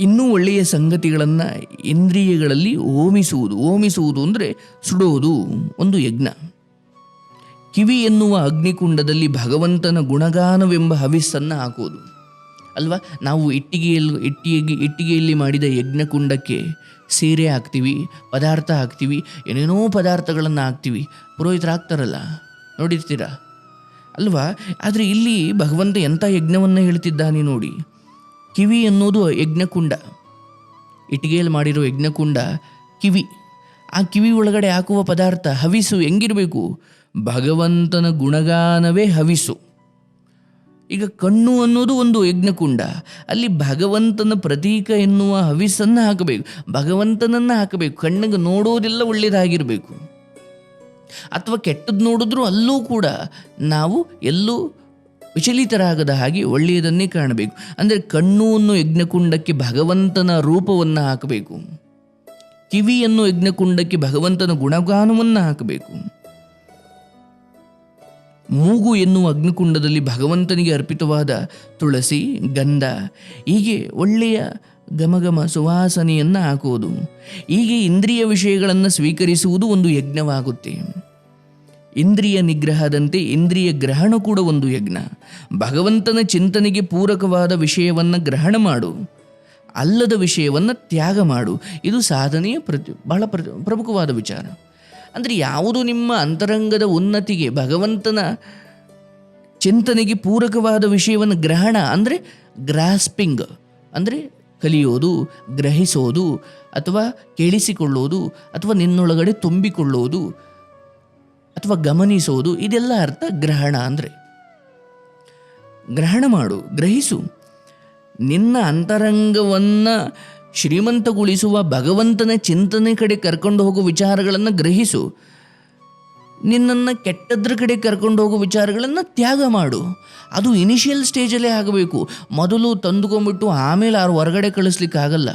ಇನ್ನೂ ಒಳ್ಳೆಯ ಸಂಗತಿಗಳನ್ನು ಇಂದ್ರಿಯಗಳಲ್ಲಿ ಓಮಿಸುವುದು ಓಮಿಸುವುದು ಅಂದರೆ ಸುಡೋದು ಒಂದು ಯಜ್ಞ. ಕಿವಿ ಎನ್ನುವ ಅಗ್ನಿಕುಂಡದಲ್ಲಿ ಭಗವಂತನ ಗುಣಗಾನವೆಂಬ ಹವಿಸ್ಸನ್ನು ಹಾಕುವುದು ಅಲ್ವಾ? ನಾವು ಇಟ್ಟಿಗೆಯಲ್ಲಿ ಇಟ್ಟಿಗೆ ಇಟ್ಟಿಗೆಯಲ್ಲಿ ಮಾಡಿದ ಯಜ್ಞಕುಂಡಕ್ಕೆ ಸೀರೆ ಹಾಕ್ತೀವಿ, ಪದಾರ್ಥ ಹಾಕ್ತೀವಿ, ಏನೇನೋ ಪದಾರ್ಥಗಳನ್ನು ಹಾಕ್ತೀವಿ. ಪುರೋಹಿತರು ಹಾಕ್ತಾರಲ್ಲ ನೋಡಿರ್ತೀರಾ? ಅಲ್ವಾ? ಆದರೆ ಇಲ್ಲಿ ಭಗವಂತ ಎಂಥ ಯಜ್ಞವನ್ನು ಹೇಳ್ತಿದ್ದಾನೆ ನೋಡಿ. ಕಿವಿ ಅನ್ನೋದು ಯಜ್ಞಕುಂಡ. ಇಟ್ಟಿಗೆಯಲ್ಲಿ ಮಾಡಿರೋ ಯಜ್ಞಕುಂಡ ಕಿವಿ. ಆ ಕಿವಿ ಒಳಗಡೆ ಹಾಕುವ ಪದಾರ್ಥ ಹವಿಸು ಹೆಂಗಿರಬೇಕು? ಭಗವಂತನ ಗುಣಗಾನವೇ ಹವಿಸು. ಈಗ ಕಣ್ಣು ಅನ್ನೋದು ಒಂದು ಯಜ್ಞಕುಂಡ. ಅಲ್ಲಿ ಭಗವಂತನ ಪ್ರತೀಕ ಎನ್ನುವ ಹವಿಸನ್ನು ಹಾಕಬೇಕು. ಭಗವಂತನನ್ನು ಹಾಕಬೇಕು. ಕಣ್ಣಿಗೆ ನೋಡೋದೆಲ್ಲ ಒಳ್ಳೆಯದಾಗಿರಬೇಕು ಅಥವಾ ಕೆಟ್ಟದ್ದು ನೋಡಿದ್ರೂ ಅಲ್ಲೂ ಕೂಡ ನಾವು ಎಲ್ಲೂ ವಿಚಲಿತರಾಗದ ಹಾಗೆ ಒಳ್ಳೆಯದನ್ನೇ ಕಾಣಬೇಕು. ಅಂದರೆ ಕಣ್ಣುವನ್ನು ಯಜ್ಞಕುಂಡಕ್ಕೆ ಭಗವಂತನ ರೂಪವನ್ನು ಹಾಕಬೇಕು. ಕಿವಿಯನ್ನು ಯಜ್ಞಕುಂಡಕ್ಕೆ ಭಗವಂತನ ಗುಣಗಾನವನ್ನು ಹಾಕಬೇಕು. ಮೂಗು ಎನ್ನುವ ಅಗ್ನಿಕುಂಡದಲ್ಲಿ ಭಗವಂತನಿಗೆ ಅರ್ಪಿತವಾದ ತುಳಸಿ, ಗಂಧ, ಹೀಗೆ ಒಳ್ಳೆಯ ಗಮಗಮ ಸುವಾಸನೆಯನ್ನು ಹಾಕುವುದು. ಹೀಗೆ ಇಂದ್ರಿಯ ವಿಷಯಗಳನ್ನು ಸ್ವೀಕರಿಸುವುದು ಒಂದು ಯಜ್ಞವಾಗುತ್ತೆ. ಇಂದ್ರಿಯ ನಿಗ್ರಹದಂತೆ ಇಂದ್ರಿಯ ಗ್ರಹಣ ಕೂಡ ಒಂದು ಯಜ್ಞ. ಭಗವಂತನ ಚಿಂತನೆಗೆ ಪೂರಕವಾದ ವಿಷಯವನ್ನು ಗ್ರಹಣ ಮಾಡು. ಅಲ್ಲದ ವಿಷಯವನ್ನು ತ್ಯಾಗ ಮಾಡು. ಇದು ಸಾಧನೆಯ ಪ್ರತಿ, ಬಹಳ ಪ್ರ ಪ್ರಮುಖವಾದ ವಿಚಾರ. ಅಂದರೆ ಯಾವುದು ನಿಮ್ಮ ಅಂತರಂಗದ ಉನ್ನತಿಗೆ, ಭಗವಂತನ ಚಿಂತನೆಗೆ ಪೂರಕವಾದ ವಿಷಯವನ್ನು ಗ್ರಹಣ ಅಂದರೆ ಗ್ರಾಸ್ಪಿಂಗ್. ಅಂದರೆ ಕಲಿಯೋದು, ಗ್ರಹಿಸೋದು, ಅಥವಾ ಕೇಳಿಸಿಕೊಳ್ಳೋದು, ಅಥವಾ ನಿನ್ನೊಳಗಡೆ ತುಂಬಿಕೊಳ್ಳೋದು ಅಥವಾ ಗಮನಿಸೋದು ಇದೆಲ್ಲ ಅರ್ಥ ಗ್ರಹಣ ಅಂದರೆ. ಗ್ರಹಣ ಮಾಡು, ಗ್ರಹಿಸು. ನಿನ್ನ ಅಂತರಂಗವನ್ನು ಶ್ರೀಮಂತಗೊಳಿಸುವ ಭಗವಂತನ ಚಿಂತನೆ ಕಡೆ ಕರ್ಕೊಂಡು ಹೋಗೋ ವಿಚಾರಗಳನ್ನು ಗ್ರಹಿಸು. ನಿನ್ನನ್ನು ಕೆಟ್ಟದ್ರ ಕಡೆ ಕರ್ಕೊಂಡು ಹೋಗೋ ವಿಚಾರಗಳನ್ನು ತ್ಯಾಗ ಮಾಡು. ಅದು ಇನಿಷಿಯಲ್ ಸ್ಟೇಜಲ್ಲೇ ಆಗಬೇಕು. ಮೊದಲು ತಂದುಕೊಂಬಿಟ್ಟು ಆಮೇಲೆ ಅವ್ರು ಹೊರಗಡೆ ಕಳಿಸ್ಲಿಕ್ಕೆ ಆಗಲ್ಲ